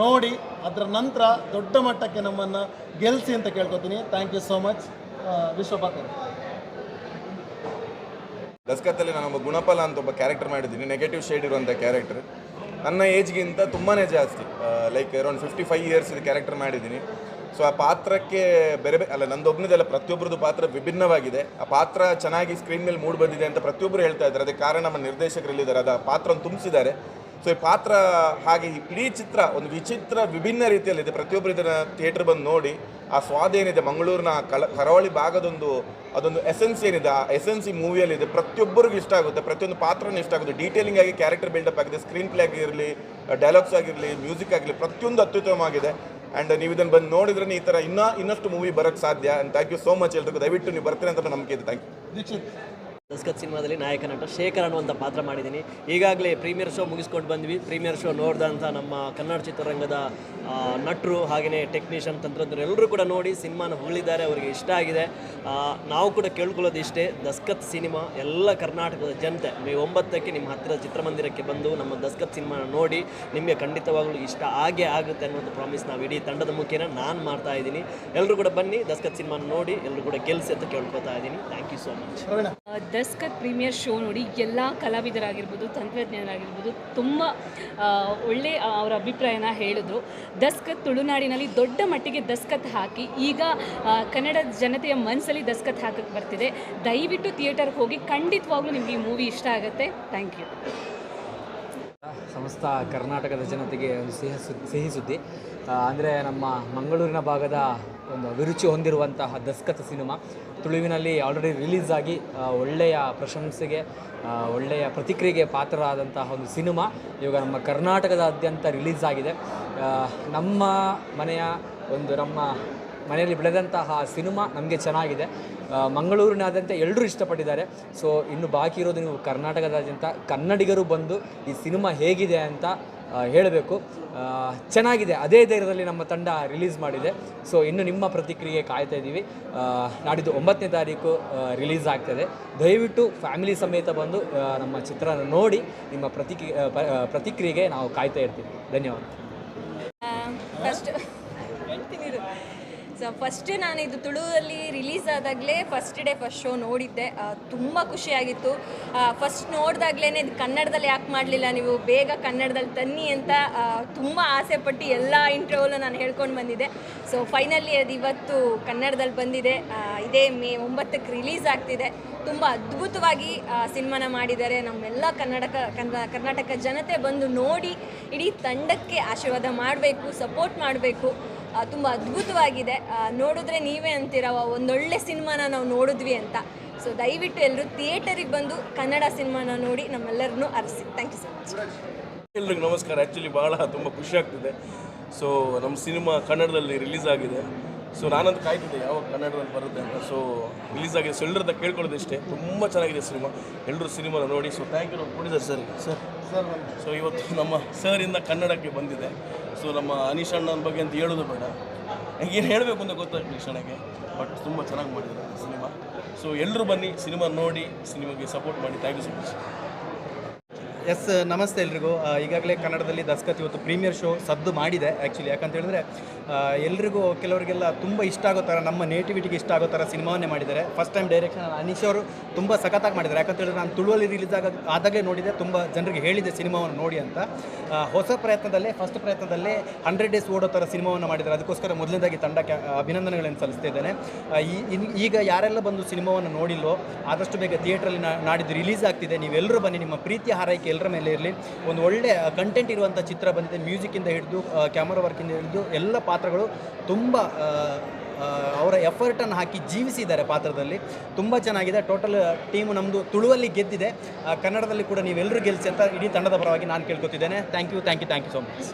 ನೋಡಿ, ಅದರ ನಂತರ ದೊಡ್ಡ ಮಟ್ಟಕ್ಕೆ ನಮ್ಮನ್ನು ಗೆಲ್ಲಿಸಿ ಅಂತ ಕೇಳ್ಕೊತೀನಿ. ಥ್ಯಾಂಕ್ ಯು ಸೋ ಮಚ್ ವಿಶ್ವಪಾಕರ್ ದಸ್ಕತ್ತಲ್ಲಿ ಒಬ್ಬ ಗುಣಪಲ ಅಂತ ಒಬ್ಬ ಕ್ಯಾರೆಕ್ಟರ್ ಮಾಡಿದ್ದೀನಿ. ನೆಗೆಟಿವ್ ಶೇಡ್ ಇರುವಂಥ ಕ್ಯಾರೆಕ್ಟರ್ ನನ್ನ ಏಜ್ಗಿಂತ ತುಂಬಾ ಜಾಸ್ತಿ. Like around fifty five years ಇದು ಕ್ಯಾರೆಕ್ಟರ್ ಮಾಡಿದ್ದೀನಿ. ಸೊ ಆ ಪಾತ್ರಕ್ಕೆ ಬೇರೆ ಬೇರೆ ಅಲ್ಲ ನಂದೊಬ್ಬನದಲ್ಲ ಪ್ರತಿಯೊಬ್ಬರದ್ದು ಪಾತ್ರ ವಿಭಿನ್ನವಾಗಿದೆ. ಆ ಪಾತ್ರ ಚೆನ್ನಾಗಿ ಸ್ಕ್ರೀನ್ ಮೇಲೆ ಮೂಡ್ ಬಂದಿದೆ ಅಂತ ಪ್ರತಿಯೊಬ್ಬರು ಹೇಳ್ತಾ ಇದ್ದಾರೆ. ಅದಕ್ಕೆ ಕಾರಣ ನಮ್ಮ ನಿರ್ದೇಶಕರಲ್ಲಿದ್ದಾರೆ ಅದು ಆ ಪಾತ್ರ ತುಂಬಿಸಿದ್ದಾರೆ. ಸೊ ಈ ಪಾತ್ರ ಹಾಗೆ ಇಡೀ ಚಿತ್ರ ಒಂದು ವಿಚಿತ್ರ ವಿಭಿನ್ನ ರೀತಿಯಲ್ಲಿದೆ. ಪ್ರತಿಯೊಬ್ಬರು ಇದನ್ನು ಥಿಯೇಟರ್ ಬಂದು ನೋಡಿ ಆ ಸ್ವಾದ ಏನಿದೆ, ಮಂಗಳೂರಿನ ಕಲ ಕರಾವಳಿ ಭಾಗದೊಂದು ಅದೊಂದು ಎಸೆನ್ಸ್ ಏನಿದೆ, ಆ ಎಸೆನ್ಸ್ ಈ ಮೂವಿಯಲ್ಲಿದೆ ಪ್ರತಿಯೊಬ್ಬರಿಗೂ ಇಷ್ಟ ಆಗುತ್ತೆ, ಪ್ರತಿಯೊಂದು ಪಾತ್ರನೂ ಇಷ್ಟ ಆಗುತ್ತೆ. ಡೀಟೇಲಿಂಗ್ ಆಗಿ ಕ್ಯಾರೆಕ್ಟರ್ ಬಿಲ್ಡಪ್ ಆಗಿದೆ ಸ್ಕ್ರೀನ್ ಪ್ಲೇ ಆಗಿರಲಿ ಡೈಲಾಗ್ಸ್ ಆಗಿರಲಿ ಮ್ಯೂಸಿಕ್ ಆಗಲಿ ಪ್ರತಿಯೊಂದು ಅತ್ಯುತ್ತಮವಾಗಿದೆ. ಆ್ಯಂಡ್ ನೀವು ಇದನ್ನು ಬಂದು ನೋಡಿದ್ರೆ ಈ ಥರ ಇನ್ನೂ, ಇನ್ನಷ್ಟು ಮೂವಿ ಬರೋಕ್ಕೆ ಸಾಧ್ಯ. And thank you so much ಎಲ್ರಿಗೂ. ದಯವಿಟ್ಟು ನೀವು ಬರ್ತೀರಿ ಅಂತ ನಂಬಿಕೆ ಇದೆ. ಥ್ಯಾಂಕ್ ಯು ದಸ್ಕತ್ ಸಿನಿಮಾದಲ್ಲಿ ನಾಯಕ ನಟ ಶೇಖರ್ ಅನ್ನುವಂಥ ಪಾತ್ರ ಮಾಡಿದ್ದೀನಿ. ಈಗಾಗಲೇ ಪ್ರೀಮಿಯರ್ ಶೋ ಮುಗಿಸ್ಕೊಂಡು ಬಂದ್ವಿ. ಪ್ರೀಮಿಯರ್ ಶೋ ನೋಡಿದಂಥ ನಮ್ಮ ಕನ್ನಡ ಚಿತ್ರರಂಗದ ನಟರು ಹಾಗೆಯೇ ಟೆಕ್ನಿಷಿಯನ್ ತಂತ್ರಜ್ಞರು ಎಲ್ಲರೂ ಕೂಡ ನೋಡಿ ಸಿನಿಮಾನ ಹೊಗಳಿದ್ದಾರೆ ಅವರಿಗೆ ಇಷ್ಟ ಆಗಿದೆ. ನಾವು ಕೂಡ ಕೇಳ್ಕೊಳ್ಳೋದು ಇಷ್ಟೇ ದಸ್ಕತ್ ಸಿನಿಮಾ ಎಲ್ಲ ಕರ್ನಾಟಕದ ಜನತೆ ಮೇ ಒಂಬತ್ತಕ್ಕೆ ನಿಮ್ಮ ಹತ್ತಿರದ ಚಿತ್ರಮಂದಿರಕ್ಕೆ ಬಂದು ನಮ್ಮ ದಸ್ಕತ್ ಸಿನಿಮಾನ ನೋಡಿ ನಿಮಗೆ ಖಂಡಿತವಾಗಲೂ ಇಷ್ಟ ಆಗೇ ಆಗುತ್ತೆ ಅನ್ನೋದು ಪ್ರಾಮಿಸ್ ನಾವು ಇಡೀ ತಂಡದ ಮುಖೇನ ನಾನು ಮಾಡ್ತಾ ಇದ್ದೀನಿ. ಎಲ್ಲರೂ ಕೂಡ ಬನ್ನಿ ದಸ್ಕತ್ ಸಿನಿಮಾನ ನೋಡಿ ಎಲ್ಲರೂ ಕೂಡ ಗೆಲ್ಸಿ ಅಂತ ಕೇಳ್ಕೊತಾ ಇದ್ದೀನಿ. Thank you so much Daskath premiere show ನೋಡಿ ಎಲ್ಲ ಕಲಾವಿದರಾಗಿರ್ಬೋದು ತಂತ್ರಜ್ಞರಾಗಿರ್ಬೋದು ತುಂಬ ಒಳ್ಳೆ ಅವರ ಅಭಿಪ್ರಾಯನ ಹೇಳಿದ್ರು. ದಸ್ಕತ್ ತುಳುನಾಡಿನಲ್ಲಿ ದೊಡ್ಡ ಮಟ್ಟಿಗೆ ದಸ್ಕತ್ ಹಾಕಿ, ಈಗ ಕನ್ನಡ ಜನತೆಯ ಮನಸ್ಸಲ್ಲಿ ದಸ್ಕತ್ ಹಾಕಕ್ಕೆ ಬರ್ತಿದೆ. ದಯವಿಟ್ಟು ಥಿಯೇಟರ್ಗೆ ಹೋಗಿ ಖಂಡಿತವಾಗ್ಲೂ ನಿಮಗೆ ಈ ಮೂವಿ ಇಷ್ಟ ಆಗುತ್ತೆ. Thank you. ಸಮಸ್ತ ಕರ್ನಾಟಕದ ಜನತೆಗೆ ಒಂದು ಸಿಹಿ ಸಿಹಿ ಸುದ್ದಿ. ಅಂದರೆ ನಮ್ಮ ಮಂಗಳೂರಿನ ಭಾಗದ ಒಂದು ಅಭಿರುಚಿ ಹೊಂದಿರುವಂತಹ ದಸ್ಕತ್ ಸಿನಿಮಾ. ತುಳುವಿನಲ್ಲಿ ಆಲ್ರೆಡಿ ರಿಲೀಸ್ ಆಗಿ ಒಳ್ಳೆಯ ಪ್ರಶಂಸೆಗೆ ಒಳ್ಳೆಯ ಪ್ರತಿಕ್ರಿಯೆಗೆ ಪಾತ್ರರಾದಂತಹ ಒಂದು ಸಿನಿಮಾ ಇವಾಗ ನಮ್ಮ ಕರ್ನಾಟಕದಾದ್ಯಂತ ರಿಲೀಸ್ ಆಗಿದೆ. ನಮ್ಮ ಮನೆಯ ಒಂದು ನಮ್ಮ ಮನೆಯಲ್ಲಿ ಬೆಳೆದಂತಹ ಸಿನಿಮಾ ನಮಗೆ ಚೆನ್ನಾಗಿದೆ. ಮಂಗಳೂರಿನಾದ್ಯಂತ ಎಲ್ಲರೂ ಇಷ್ಟಪಟ್ಟಿದ್ದಾರೆ. ಸೊ ಇನ್ನು ಬಾಕಿ ಇರೋದು ನೀವು ಕರ್ನಾಟಕದಾದ್ಯಂತ ಕನ್ನಡಿಗರು ಬಂದು ಈ ಸಿನಿಮಾ ಹೇಗಿದೆ ಅಂತ ಹೇಳಬೇಕು. ಚೆನ್ನಾಗಿದೆ. ಅದೇ ಧೈರ್ಯದಲ್ಲಿ ನಮ್ಮ ತಂಡ ರಿಲೀಸ್ ಮಾಡಿದೆ. ಸೊ, ಇನ್ನು ನಿಮ್ಮ ಪ್ರತಿಕ್ರಿಯೆ ಕಾಯ್ತಾ ಇದ್ದೀವಿ. ನಾಡಿದ್ದು ಒಂಬತ್ತನೇ ತಾರೀಕು ರಿಲೀಸ್ ಆಗ್ತದೆ. ದಯವಿಟ್ಟು ಫ್ಯಾಮಿಲಿ ಸಮೇತ ಬಂದು ನಮ್ಮ ಚಿತ್ರನ ನೋಡಿ, ನಿಮ್ಮ ಪ್ರತಿಕ್ರಿಯೆ ಪ್ರತಿಕ್ರಿಯೆಗೆ ನಾವು ಕಾಯ್ತಾ ಇರ್ತೀವಿ. ಧನ್ಯವಾದ. ಫಸ್ಟ್ ನಾನು ಇದು ತುಳುವಲ್ಲಿ ರಿಲೀಸ್ ಆದಾಗಲೇ ಫಸ್ಟ್ ಡೇ ಫಸ್ಟ್ ಶೋ ನೋಡಿದ್ದೆ. ತುಂಬ ಖುಷಿಯಾಗಿತ್ತು ಫಸ್ಟ್ ನೋಡಿದಾಗ್ಲೇ ಇದು ಕನ್ನಡದಲ್ಲಿ ಯಾಕೆ ಮಾಡಲಿಲ್ಲ ನೀವು, ಬೇಗ ಕನ್ನಡದಲ್ಲಿ ತನ್ನಿ ಅಂತ ತುಂಬ ಆಸೆ ಪಟ್ಟು ಎಲ್ಲ ಇಂಟ್ರವಲ್ಲೂ ನಾನು ಹೇಳ್ಕೊಂಡು ಬಂದಿದ್ದೆ. ಸೊ ಫೈನಲಿ ಅದು ಇವತ್ತು ಕನ್ನಡದಲ್ಲಿ ಬಂದಿದೆ. ಇದೇ ಮೇ ಒಂಬತ್ತಕ್ಕೆ ರಿಲೀಸ್ ಆಗ್ತಿದೆ. ತುಂಬ ಅದ್ಭುತವಾಗಿ ಸಿನಿಮಾನ ಮಾಡಿದ್ದಾರೆ. ನಮ್ಮೆಲ್ಲ ಕನ್ನಡಕ, ಕನ್ನ, ಕರ್ನಾಟಕ ಜನತೆ ಬಂದು ನೋಡಿ, ಇಡೀ ತಂಡಕ್ಕೆ ಆಶೀರ್ವಾದ ಮಾಡಬೇಕು ಸಪೋರ್ಟ್ ಮಾಡಬೇಕು. ತುಂಬ ಅದ್ಭುತವಾಗಿದೆ. ನೋಡಿದ್ರೆ ನೀವೇ ಅಂತೀರ "ವಾ, ಒಂದೊಳ್ಳೆ ಸಿನಿಮಾನ ನಾವು ನೋಡಿದ್ವಿ ಅಂತ. ಸೊ ದಯವಿಟ್ಟು ಎಲ್ಲರೂ ಥಿಯೇಟರಿಗೆ ಬಂದು ಕನ್ನಡ ಸಿನಿಮಾನ ನೋಡಿ ನಮ್ಮೆಲ್ಲರನ್ನೂ ಅರಸಿ. ಥ್ಯಾಂಕ್ ಯು ಸೊ ಮಚ್ ಎಲ್ರಿಗೂ ನಮಸ್ಕಾರ. ಆ್ಯಕ್ಚುಲಿ ಭಾಳ ತುಂಬ ಖುಷಿ ಆಗ್ತಿದೆ. ಸೊ ನಮ್ಮ ಸಿನಿಮಾ ಕನ್ನಡದಲ್ಲಿ ರಿಲೀಸ್ ಆಗಿದೆ. ಸೊ ನಾನಂತ ಕಾಯ್ತಿದ್ದೆ ಯಾವಾಗ ಕನ್ನಡದಲ್ಲಿ ಬರುತ್ತೆ ಅಂತ. ಸೊ ರಿಲೀಸ್ ಆಗಿದೆ. ಸೊ ಎಲ್ಲರದ ಕೇಳ್ಕೊಳ್ಳೋದು ಇಷ್ಟೇ. ತುಂಬ ಚೆನ್ನಾಗಿದೆ ಸಿನಿಮಾ. ಎಲ್ಲರೂ ಸಿನಿಮಾನ ನೋಡಿ. ಸೊ ಥ್ಯಾಂಕ್ ಯು ನೋಡಿದ್ದಾರೆ ಸರ್ ಸರ್ ಸೊ ಇವತ್ತು ನಮ್ಮ ಸರಿಂದ ಕನ್ನಡಕ್ಕೆ ಬಂದಿದೆ. ಸೊ ನಮ್ಮ ಅನೀಶ್ ಅಣ್ಣನ ಬಗ್ಗೆ ಅಂತ ಹೇಳೋದು ಬೇಡ. ಏನು ಹೇಳಬೇಕು ಅಂತ ಗೊತ್ತಾಗ್ತದೆ ಕ್ಷಣಕ್ಕೆ ಬಟ್ ತುಂಬ ಚೆನ್ನಾಗಿ ಮಾಡಿದ್ದಾರೆ ಸಿನಿಮಾ. ಸೊ ಎಲ್ಲರೂ ಬನ್ನಿ, ಸಿನಿಮಾ ನೋಡಿ, ಸಿನಿಮಾಗೆ ಸಪೋರ್ಟ್ ಮಾಡಿ thank you so much yes, ನಮಸ್ತೆ ಎಲ್ರಿಗೂ. ಈಗಾಗಲೇ ಕನ್ನಡದಲ್ಲಿ ದಸ್ಕತ್ ಇವತ್ತು ಪ್ರೀಮಿಯರ್ ಶೋ ಸದ್ದು ಮಾಡಿದೆ ಆ್ಯಕ್ಚುಲಿ ಯಾಕಂತ ಹೇಳಿದ್ರೆ ಎಲ್ರಿಗೂ ಕೆಲವರಿಗೆಲ್ಲ ತುಂಬ ಇಷ್ಟ ಆಗೋ ಥರ, ನಮ್ಮ ನೇಟಿವಿಟಿಗೆ ಇಷ್ಟ ಆಗೋ ಥರ ಸಿನಿಮಾವನ್ನೇ ಮಾಡಿದ್ದಾರೆ. ಫಸ್ಟ್ ಟೈಮ್ ಡೈರೆಕ್ಷನ್ ಅನೀಶ್ ಅವರು ತುಂಬ ಸಖತ್ತಾಗಿ ಮಾಡಿದ್ದಾರೆ. ಯಾಕಂತ ಹೇಳಿದ್ರೆ, ನಾನು ತುಳುವಲ್ಲಿ ರಿಲೀಸ್ ಆಗ, ಆದಾಗಲೇ ನೋಡಿದೆ, ತುಂಬ ಜನರಿಗೆ ಹೇಳಿದೆ ಸಿನಿಮಾವನ್ನು ನೋಡಿ ಅಂತ. ಹೊಸ ಪ್ರಯತ್ನದಲ್ಲೇ ಫಸ್ಟ್ ಪ್ರಯತ್ನದಲ್ಲೇ ಹಂಡ್ರೆಡ್ ಡೇಸ್ ಓಡೋ ಥರ ಸಿನಿಮಾವನ್ನು ಮಾಡಿದ್ದಾರೆ. ಅದಕ್ಕೋಸ್ಕರ ಮೊದಲನೇದಾಗಿ ತಂಡಕ್ಕೆ ಅಭಿನಂದನೆಗಳನ್ನು ಸಲ್ಲಿಸ್ತಾ ಇದ್ದೇನೆ. ಈಗ ಯಾರೆಲ್ಲ ಬಂದು ಸಿನಿಮಾವನ್ನು ನೋಡಿಲ್ಲೋ, ಆದಷ್ಟು ಬೇಗ ಥಿಯೇಟ್ರಲ್ಲಿ ನಾಡಿದ್ದು ರಿಲೀಸ್ ಆಗ್ತಿದೆ. ನೀವೆಲ್ಲರೂ ಬನ್ನಿ, ನಿಮ್ಮ ಪ್ರೀತಿಯ ಹಾರೈಕೆ ಎಲ್ಲರ ಮೇಲೆ ಇರಲಿ. ಒಂದು ಒಳ್ಳೆ ಕಂಟೆಂಟ್ ಇರುವಂಥ ಚಿತ್ರ ಬಂದಿದೆ. ಮ್ಯೂಸಿಕ್ಕಿಂದ ಹಿಡಿದು ಕ್ಯಾಮರಾ ವರ್ಕಿಂದ ಹಿಡಿದು ಎಲ್ಲ ಪಾತ್ರಗಳು ತುಂಬ ಅವರ ಎಫರ್ಟನ್ನು ಹಾಕಿ ಜೀವಿಸಿದ್ದಾರೆ ಪಾತ್ರದಲ್ಲಿ. ತುಂಬ ಚೆನ್ನಾಗಿದೆ. ಟೋಟಲ್ ಟೀಮು ನಮ್ಮದು ತುಳುವಲ್ಲಿ ಗೆದ್ದಿದೆ. ಕನ್ನಡದಲ್ಲಿ ಕೂಡ ನೀವೆಲ್ಲರೂ ಗೆಲ್ಲಿಸಿ ಅಂತ ಇಡೀ ತಂಡದ ಪರವಾಗಿ ನಾನು ಕೇಳ್ಕೊತಿದ್ದೇನೆ. Thank you thank you thank you so much